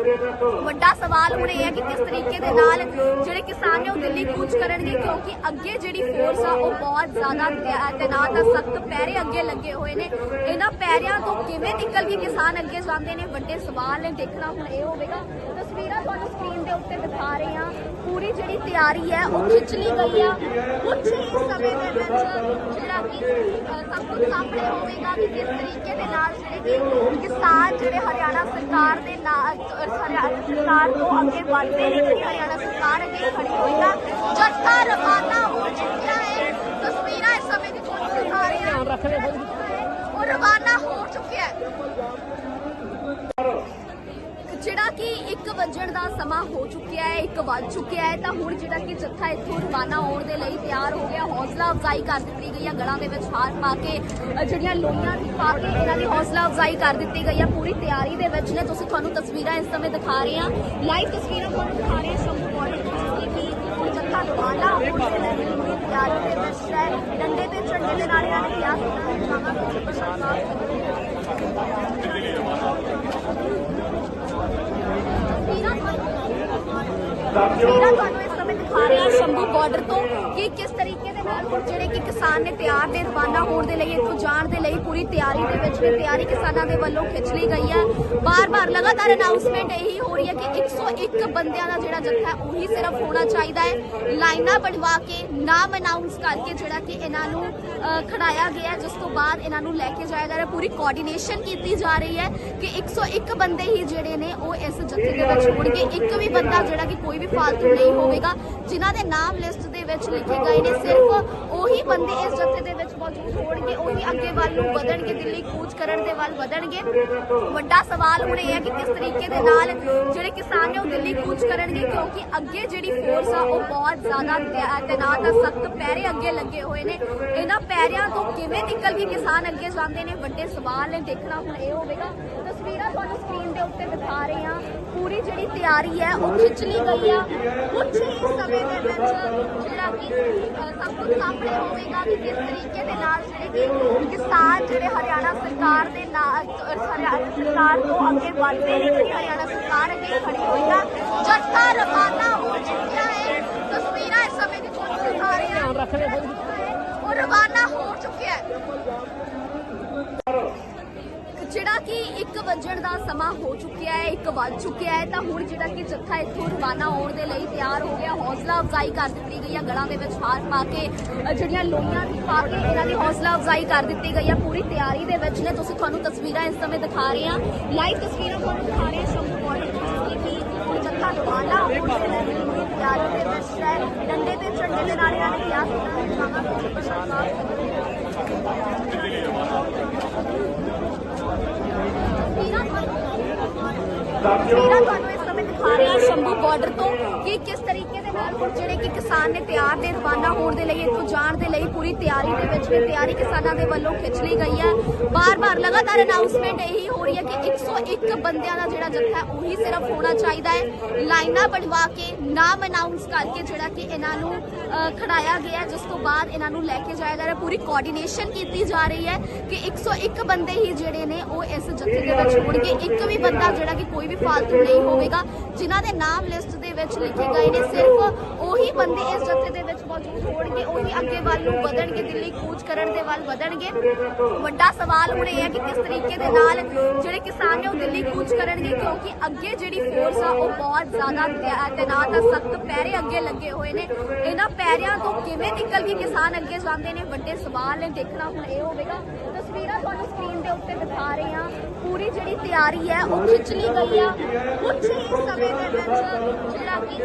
[SPEAKER 1] ਵੱਡਾ ਸਵਾਲ ਹੁਣ ਇਹ ਹੈ ਕਿ ਕਿਸ ਤਰੀਕੇ ਦੇ ਨਾਲ ਜਿਹੜੇ ਕਿਸਾਨ ਨੇ ਉਹ ਦਿੱਲੀ ਕੂਚ ਕਰਨਗੇ, ਕਿਉਂਕਿ ਅੱਗੇ ਜਿਹੜੀ ਫੋਰਸ ਆ, ਉਹ ਬਹੁਤ ਜ਼ਿਆਦਾ ਤੈਨਾਤ ਆ, ਸਖਤ ਪੈਰੇ ਅੱਗੇ ਲੱਗੇ ਹੋਏ ਨੇ। ਇਹਨਾਂ ਪੈਰਿਆਂ ਤੋਂ ਕਿਵੇਂ ਨਿਕਲ ਕੇ ਕਿਸਾਨ ਅੱਗੇ ਜਾਂਦੇ ਨੇ? ਵੱਡੇ ਸਵਾਲ ਨੇ, ਦੇਖਣਾ ਹੁਣ ਇਹ ਹੋਵੇਗਾ। ਤਸਵੀਰਾਂ ਤੁਹਾਨੂੰ ਸਕਰੀਨ ਦੇ ਉੱਤੇ ਦਿਖਾ ਰਹੇ ਹਾਂ। ਪੂਰੀ ਜਿਹੜੀ ਤਿਆਰੀ ਹੈ, ਉਹ ਖਿੱਚ ਲਈ ਗਈ ਆ। ਕੁਝ ਹੀ ਸਮੇਂ ਦੇ ਵਿੱਚ ਜਿਹੜਾ ਕਿ ਸਭ ਕੁਝ ਸਾਹਮਣੇ ਹੋਵੇਗਾ ਕਿ ਕਿਸ ਤਰੀਕੇ ਦੇ ਨਾਲ ਜਿਹੜੇ ਕਿ ਕਿਸਾਨ ਜਿਹੜੇ ਹਰਿਆਣਾ ਸਰਕਾਰ ਦੇ ਨਾਲ ਹਰਿਆਣਾ ਸਰਕਾਰ ਤੋਂ ਅੱਗੇ ਵੱਧਦੇ ਨੇ, ਜਿਹੜੀ ਹਰਿਆਣਾ ਸਰਕਾਰ ਅੱਗੇ ਖੜੀ ਹੋਈ ਆ। ਜੱਥਾ ਰਵਾਨਾ ਹੋ ਚੁੱਕਿਆ ਹੈ। ਤਸਵੀਰਾਂ ਇਸ ਸਮੇਂ ਦੀ ਤੁਹਾਨੂੰ ਦਿਖਾ ਰਹੀਆਂ ਹਾਂ ਉਹ ਰਵਾਨਾ ਹੋ ਚੁੱਕਿਆ ਹੈ। ਜਿਹੜਾ ਕਿ 1 ਵਜਣ ਦਾ ਸਮਾਂ ਹੋ ਚੁੱਕਿਆ ਹੈ 1 ਵੱਜ ਚੁੱਕਿਆ ਹੈ, ਤਾਂ ਹੁਣ ਜਿਹੜਾ ਕਿ ਜੱਥਾ ਇੱਥੋਂ ਰਵਾਨਾ ਹੋਣ ਦੇ ਲਈ ਤਿਆਰ ਹੋ ਗਿਆ। ਹੌਸਲਾ ਅਫਜ਼ਾਈ ਕਰ ਦਿੱਤੀ ਗਈ ਹੈ, ਗਲਾਂ ਦੇ ਵਿੱਚ ਹਾਰ ਪਾ ਕੇ ਜਿਹੜੀਆਂ ਲੋਈਆਂ ਦੀ ਪਾ ਕੇ ਇਹਨਾਂ ਦੀ ਹੌਸਲਾ ਅਫਜ਼ਾਈ ਕਰ ਦਿੱਤੀ ਗਈ ਹੈ। ਪੂਰੀ ਤਿਆਰੀ ਦੇ ਵਿੱਚ ਨੇ, ਤੁਸੀਂ ਤੁਹਾਨੂੰ ਤਸਵੀਰਾਂ ਇਸ ਸਮੇਂ ਦਿਖਾ ਰਹੇ ਹਾਂ। ਲਾਈਵ ਤਸਵੀਰਾਂ ਤੁਹਾਨੂੰ ਦਿਖਾ ਰਹੇ ਹਾਂ ਸ਼ੰਭੂ ਬਾਰਡਰ ਤੋਂ ਕਿ ਜੱਥਾ ਰਵਾਨਾ ਹੋਣ ਦੇ ਲਈ ਪੂਰੀ ਤਿਆਰੀ ਦੇ ਵਿੱਚ ਹੈ। ਡੰਡੇ ਤੇ ਝੰਡੇ ਦੇ ਨਾਲ ਇਹਨਾਂ ਨੇ ਕਿਹਾ ਸੀ ਜਾਵਾਂ ਪ੍ਰਸ਼ਾਸਨ ਤਸਵੀਰਾਂ ਤੁਹਾਨੂੰ ਇਸ ਸਮੇਂ ਦਿਖਾ ਰਿਹਾ ਸ਼ੰਭੂ ਬਾਰਡਰ ਤੋਂ ਕਿ ਕਿਸ ਤਰੀਕੇ ਜਿਹੜੇ ਕਿ ਕਿਸਾਨ ਨੇ ਤਿਆਰ ਦੇ ਰਵਾਨਾ ਹੋਣ ਦੇ ਲਈ, ਇੱਥੋਂ ਜਾਣ ਦੇ ਲਈ ਪੂਰੀ ਤਿਆਰੀ ਦੇ ਵਿੱਚ ਨੇ। ਤਿਆਰੀ ਕਿਸਾਨਾਂ ਦੇ ਵੱਲੋਂ ਖਿੱਚ ਲਈ ਗਈ ਹੈ। ਬਾਰ-ਬਾਰ ਲਗਾਤਾਰ ਅਨਾਉਂਸਮੈਂਟ ਇਹੀ ਹੋ ਰਹੀ ਹੈ ਕਿ 101 ਬੰਦਿਆਂ ਦਾ ਜਿਹੜਾ ਜੱਥਾ ਹੈ, ਉਹੀ ਸਿਰਫ ਹੋਣਾ ਚਾਹੀਦਾ ਹੈ। ਲਾਈਨਾਂ ਬਣਵਾ ਕੇ, ਨਾਮ ਅਨਾਉਂਸ ਕਰਕੇ ਜਿਹੜਾ ਕਿ ਇਹਨਾਂ ਨੂੰ ਖੜਾਇਆ ਗਿਆ ਜਿਸ ਤੋਂ ਬਾਅਦ ਇਹਨਾਂ ਨੂੰ ਲੈ ਕੇ ਜਾਇਆ ਜਾ ਰਿਹਾ। ਪੂਰੀ ਕੋਆਰਡੀਨੇਸ਼ਨ ਕੀਤੀ ਜਾ ਰਹੀ ਹੈ ਕਿ 101 ਬੰਦੇ ਹੀ ਜਿਹੜੇ ਨੇ, ਉਹ ਇਸ ਜੱਥੇ ਦੇ ਵਿੱਚ ਹੋਣਗੇ। ਇੱਕ ਵੀ ਬੰਦਾ ਜਿਹੜਾ ਕਿ ਕੋਈ ਵੀ ਫਾਲਤੂ ਨਹੀਂ ਹੋਵੇਗਾ, ਜਿਨ੍ਹਾਂ ਦੇ ਨਾਮ ਲਿਸਟ ਦੇ ਵਿੱਚ ਲਿਖੇ ਗਏ ਨੇ, ਸਿਰਫ ਉਹੀ ਬੰਦੇ ਇਸ ਜੱਥੇ ਦੇ ਵਿੱਚ ਮੌਜੂਦ ਹੋਣਗੇ, ਉਹੀ ਅੱਗੇ ਵੱਲ ਨੂੰ ਵਧਣਗੇ, ਦਿੱਲੀ ਕੂਚ ਕਰਨ ਦੇ ਵੱਲ ਵਧਣਗੇ। ਵੱਡਾ ਸਵਾਲ ਹੁਣ ਇਹ ਹੈ ਕਿ ਕਿਸ ਤਰੀਕੇ ਦੇ ਨਾਲ ਜਿਹੜੇ ਕਿਸਾਨ ਨੇ ਉਹ ਦਿੱਲੀ ਕੂਚ ਕਰਨਗੇ, ਕਿਉਂਕਿ ਅੱਗੇ ਜਿਹੜੀ ਫੋਰਸ ਆ, ਉਹ ਬਹੁਤ ਜ਼ਿਆਦਾ ਤੈਨਾਤ ਆ, ਸਖਤ ਪੈਰੇ ਅੱਗੇ ਲੱਗੇ ਹੋਏ ਨੇ। ਇਹਨਾਂ ਪੈਰਿਆਂ ਤੋਂ ਕਿਵੇਂ ਨਿਕਲ ਕੇ ਕਿਸਾਨ ਅੱਗੇ ਜਾਂਦੇ ਨੇ? ਵੱਡੇ ਸਵਾਲ ਨੇ, ਦੇਖਣਾ ਹੁਣ ਇਹ ਹੋਵੇਗਾ। ਤਸਵੀਰਾਂ ਤੁਹਾਨੂੰ ਸਕਰੀਨ ਦੇ ਉੱਤੇ ਦਿਖਾ ਰਹੇ ਹਾਂ। ਪੂਰੀ ਜਿਹੜੀ ਤਿਆਰੀ ਹੈ, ਉਹ ਖਿੱਚ ਲਈ ਗਈ ਆ। ਕੁਝ ਹੀ ਸਮੇਂ ਦੇ ਵਿੱਚ ਜਿਹੜਾ ਕਿ ਸਭ ਕੁਝ ਸਾਹਮਣੇ ਹੋਵੇਗਾ ਕਿ ਕਿਸ ਤਰੀਕੇ ਦੇ ਨਾਲ ਜਿਹੜੇ ਕਿ ਕਿਸਾਨ ਜਿਹੜੇ ਹਰਿਆਣਾ ਸਰਕਾਰ ਦੇ ਨਾਲ ਹਰਿਆਣਾ ਸਰਕਾਰ ਤੋਂ ਅੱਗੇ ਵੱਧਦੇ ਨੇ, ਜਿਹੜੀ ਹਰਿਆਣਾ ਸਰਕਾਰ ਅੱਗੇ ਖੜੀ ਹੋਈ ਆ। ਜੱਟਾ ਰਵਾਨਾ ਹੋ ਚੁੱਕਿਆ ਹੈ। ਤਸਵੀਰਾਂ ਇਸ ਸਮੇਂ ਦੀ ਤੁਹਾਨੂੰ ਦਿਖਾ ਰਹੇ ਹਾਂ ਉਹ ਰਵਾਨਾ ਹੋ ਚੁੱਕਿਆ ਹੈ ਜਿਹੜਾ ਕਿ 1 ਵਜਣ ਦਾ ਸਮਾਂ ਹੋ ਚੁੱਕਿਆ ਹੈ 1 ਵੱਜ ਚੁੱਕਿਆ ਹੈ, ਤਾਂ ਹੁਣ ਜਿਹੜਾ ਕਿ ਜੱਥਾ ਇੱਥੋਂ ਰਵਾਨਾ ਹੋਣ ਦੇ ਲਈ ਤਿਆਰ ਹੋ ਗਿਆ। ਹੌਸਲਾ ਅਫਜ਼ਾਈ ਕਰ ਦਿੱਤੀ ਗਈ ਹੈ ਗਲਾਂ ਦੇ ਵਿੱਚ ਹਾਰ ਪਾ ਕੇ ਜਿਹੜੀਆਂ ਲੋਈਆਂ ਦੀ ਪਾ ਕੇ ਇਹਨਾਂ ਦੀ ਹੌਸਲਾ ਅਫਜ਼ਾਈ ਕਰ ਦਿੱਤੀ ਗਈ ਹੈ ਪੂਰੀ ਤਿਆਰੀ ਦੇ ਵਿੱਚ ਨੇ, ਤੁਸੀਂ ਤੁਹਾਨੂੰ ਤਸਵੀਰਾਂ ਇਸ ਸਮੇਂ ਦਿਖਾ ਰਹੇ ਹਾਂ। ਲਾਈਵ ਤਸਵੀਰਾਂ ਤੁਹਾਨੂੰ ਦਿਖਾ ਰਹੇ ਹਾਂ ਸ਼ੰਭੂ ਬਾਰਡਰ ਤੋਂ ਕਿ ਹੁਣ ਜੱਥਾ ਰਵਾਨਾ ਹੋਣ ਦੇ ਲਈ ਪੂਰੀ ਤਿਆਰੀ ਦੇ ਵਿੱਚ ਹੈ। ਡੰਡੇ ਤੇ ਝੰਡੇ ਦੇ ਨਾਲ ਇਹਨਾਂ ਨੇ ਕਿਹਾ ਸੀ ਜਾਵਾਂ ਵਿੱਚ ਪ੍ਰਸ਼ਾਸਨ ਤਸਵੀਰਾਂ ਤੁਹਾਨੂੰ ਇਸ ਸਮੇਂ ਦਿਖਾ ਰਹੇ ਸ਼ੰਭੂ ਬਾਰਡਰ ਤੋਂ ਕਿ ਕਿਸ ਤਰੀਕੇ ਦੇ ਨਾਲ ਹੁਣ ਜਿਹੜੇ ਕਿ ਕਿਸਾਨ ਨੇ ਤਿਆਰ ਨੇ ਰਵਾਨਾ ਹੋਣ ਦੇ ਲਈ, ਇੱਥੋਂ ਜਾਣ ਦੇ ਲਈ ਪੂਰੀ ਤਿਆਰੀ ਦੇ ਵਿੱਚ ਨੇ। ਤਿਆਰੀ ਕਿਸਾਨਾਂ ਦੇ ਵੱਲੋਂ ਖਿੱਚ ਲਈ ਗਈ ਹੈ। ਬਾਰ-ਬਾਰ ਲਗਾਤਾਰ ਅਨਾਉਂਸਮੈਂਟ ਇਹੀ ਹੋ ਰਹੀ ਹੈ ਕਿ 101 ਬੰਦਿਆਂ ਦਾ ਜਿਹੜਾ ਜੱਥਾ ਹੈ, ਉਹੀ ਸਿਰਫ ਹੋਣਾ ਚਾਹੀਦਾ ਹੈ। ਲਾਈਨਾਂ ਬਣਵਾ ਕੇ, ਨਾਮ ਅਨਾਉਂਸ ਕਰਕੇ ਜਿਹੜਾ ਕਿ ਇਹਨਾਂ ਨੂੰ ਖੜਾਇਆ ਗਿਆ ਜਿਸ ਤੋਂ ਬਾਅਦ ਇਹਨਾਂ ਨੂੰ ਲੈ ਕੇ ਜਾਇਆ ਜਾ ਰਿਹਾ। ਪੂਰੀ ਕੋਆਰਡੀਨੇਸ਼ਨ ਕੀਤੀ ਜਾ ਰਹੀ ਹੈ ਕਿ 101 ਬੰਦੇ ਹੀ ਜਿਹੜੇ ਨੇ, ਉਹ ਇਸ ਜੱਥੇ ਦੇ ਵਿੱਚ ਹੋਣਗੇ। ਇੱਕ ਵੀ ਬੰਦਾ ਜਿਹੜਾ ਕਿ ਕੋਈ ਵੀ ਫਾਲਤੂ ਨਹੀਂ ਹੋਵੇਗਾ। ਜਿਨ੍ਹਾਂ ਦੇ ਨਾਮ ਲਿਸਟ ਦੇ ਵਿੱਚ ਲਿਖੇ ਗਏ ਨੇ, ਸਿਰਫ ਉਹੀ ਬੰਦੇ ਇਸ ਜੱਥੇ ਦੇ ਵਿੱਚ ਮੌਜੂਦ ਹੋਣਗੇ, ਉਹੀ ਅੱਗੇ ਵੱਲ ਨੂੰ ਵਧਣਗੇ, ਦਿੱਲੀ ਕੂਚ ਕਰਨ ਦੇ ਵੱਲ ਵਧਣਗੇ। ਵੱਡਾ ਸਵਾਲ ਹੁਣ ਇਹ ਹੈ ਕਿ ਕਿਸ ਤਰੀਕੇ ਦੇ ਨਾਲ ਜਿਹੜੇ ਕਿਸਾਨ ਨੇ ਉਹ ਦਿੱਲੀ ਕੂਚ ਕਰਨਗੇ, ਕਿਉਂਕਿ ਅੱਗੇ ਜਿਹੜੀ ਫੋਰਸ ਆ, ਉਹ ਬਹੁਤ ਜ਼ਿਆਦਾ ਤੈਨਾਤ ਆ, ਸਖਤ ਪਹਿਰੇ ਅੱਗੇ ਲੱਗੇ ਹੋਏ ਨੇ। ਇਹਨਾਂ ਪੈਰਿਆਂ ਤੋਂ ਕਿਵੇਂ ਨਿਕਲ ਕੇ ਕਿਸਾਨ ਅੱਗੇ ਜਾਂਦੇ ਨੇ? ਵੱਡੇ ਸਵਾਲ ਨੇ, ਦੇਖਣਾ ਹੁਣ ਇਹ ਹੋਵੇਗਾ। ਤਸਵੀਰਾਂ ਤੁਹਾਨੂੰ ਸਕਰੀਨ ਦੇ ਉੱਤੇ ਦਿਖਾ ਰਹੇ ਹਾਂ। ਪੂਰੀ ਜਿਹੜੀ ਤਿਆਰੀ ਹੈ, ਉਹ ਖਿੱਚ ਲਈ ਗਈ ਆ। ਕੁਝ ਹੀ ਸਮੇਂ ਦੇ ਵਿੱਚ ਜਿਹੜਾ ਕਿ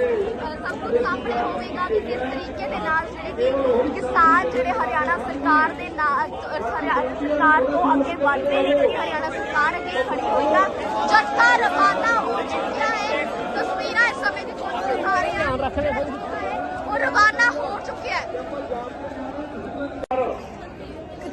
[SPEAKER 1] ਸਭ ਕੁਝ ਸਾਹਮਣੇ ਹੋਵੇਗਾ ਕਿ ਕਿਸ ਤਰੀਕੇ ਦੇ ਨਾਲ ਜਿਹੜੇ ਕਿ ਕਿਸਾਨ ਜਿਹੜੇ ਹਰਿਆਣਾ ਸਰਕਾਰ ਦੇ ਨਾਲ ਹਰਿਆਣਾ ਸਰਕਾਰ ਤੋਂ ਅੱਗੇ ਵੱਧਦੇ ਨੇ ਜਿਹੜੀ ਹਰਿਆਣਾ ਸਰਕਾਰ ਅੱਗੇ ਖੜੀ ਹੋਈ ਆ ਜੱਟਾ ਰਵਾਨਾ ਹੋ ਚੁੱਕਿਆ ਹੈ। ਤਸਵੀਰਾਂ ਇਸ ਸਮੇਂ ਦੀ ਤੁਹਾਨੂੰ ਦਿਖਾ ਰਹੇ ਹਾਂ। ਉਹ ਰਵਾਨਾ ਹੋ ਚੁੱਕਿਆ ਹੈ।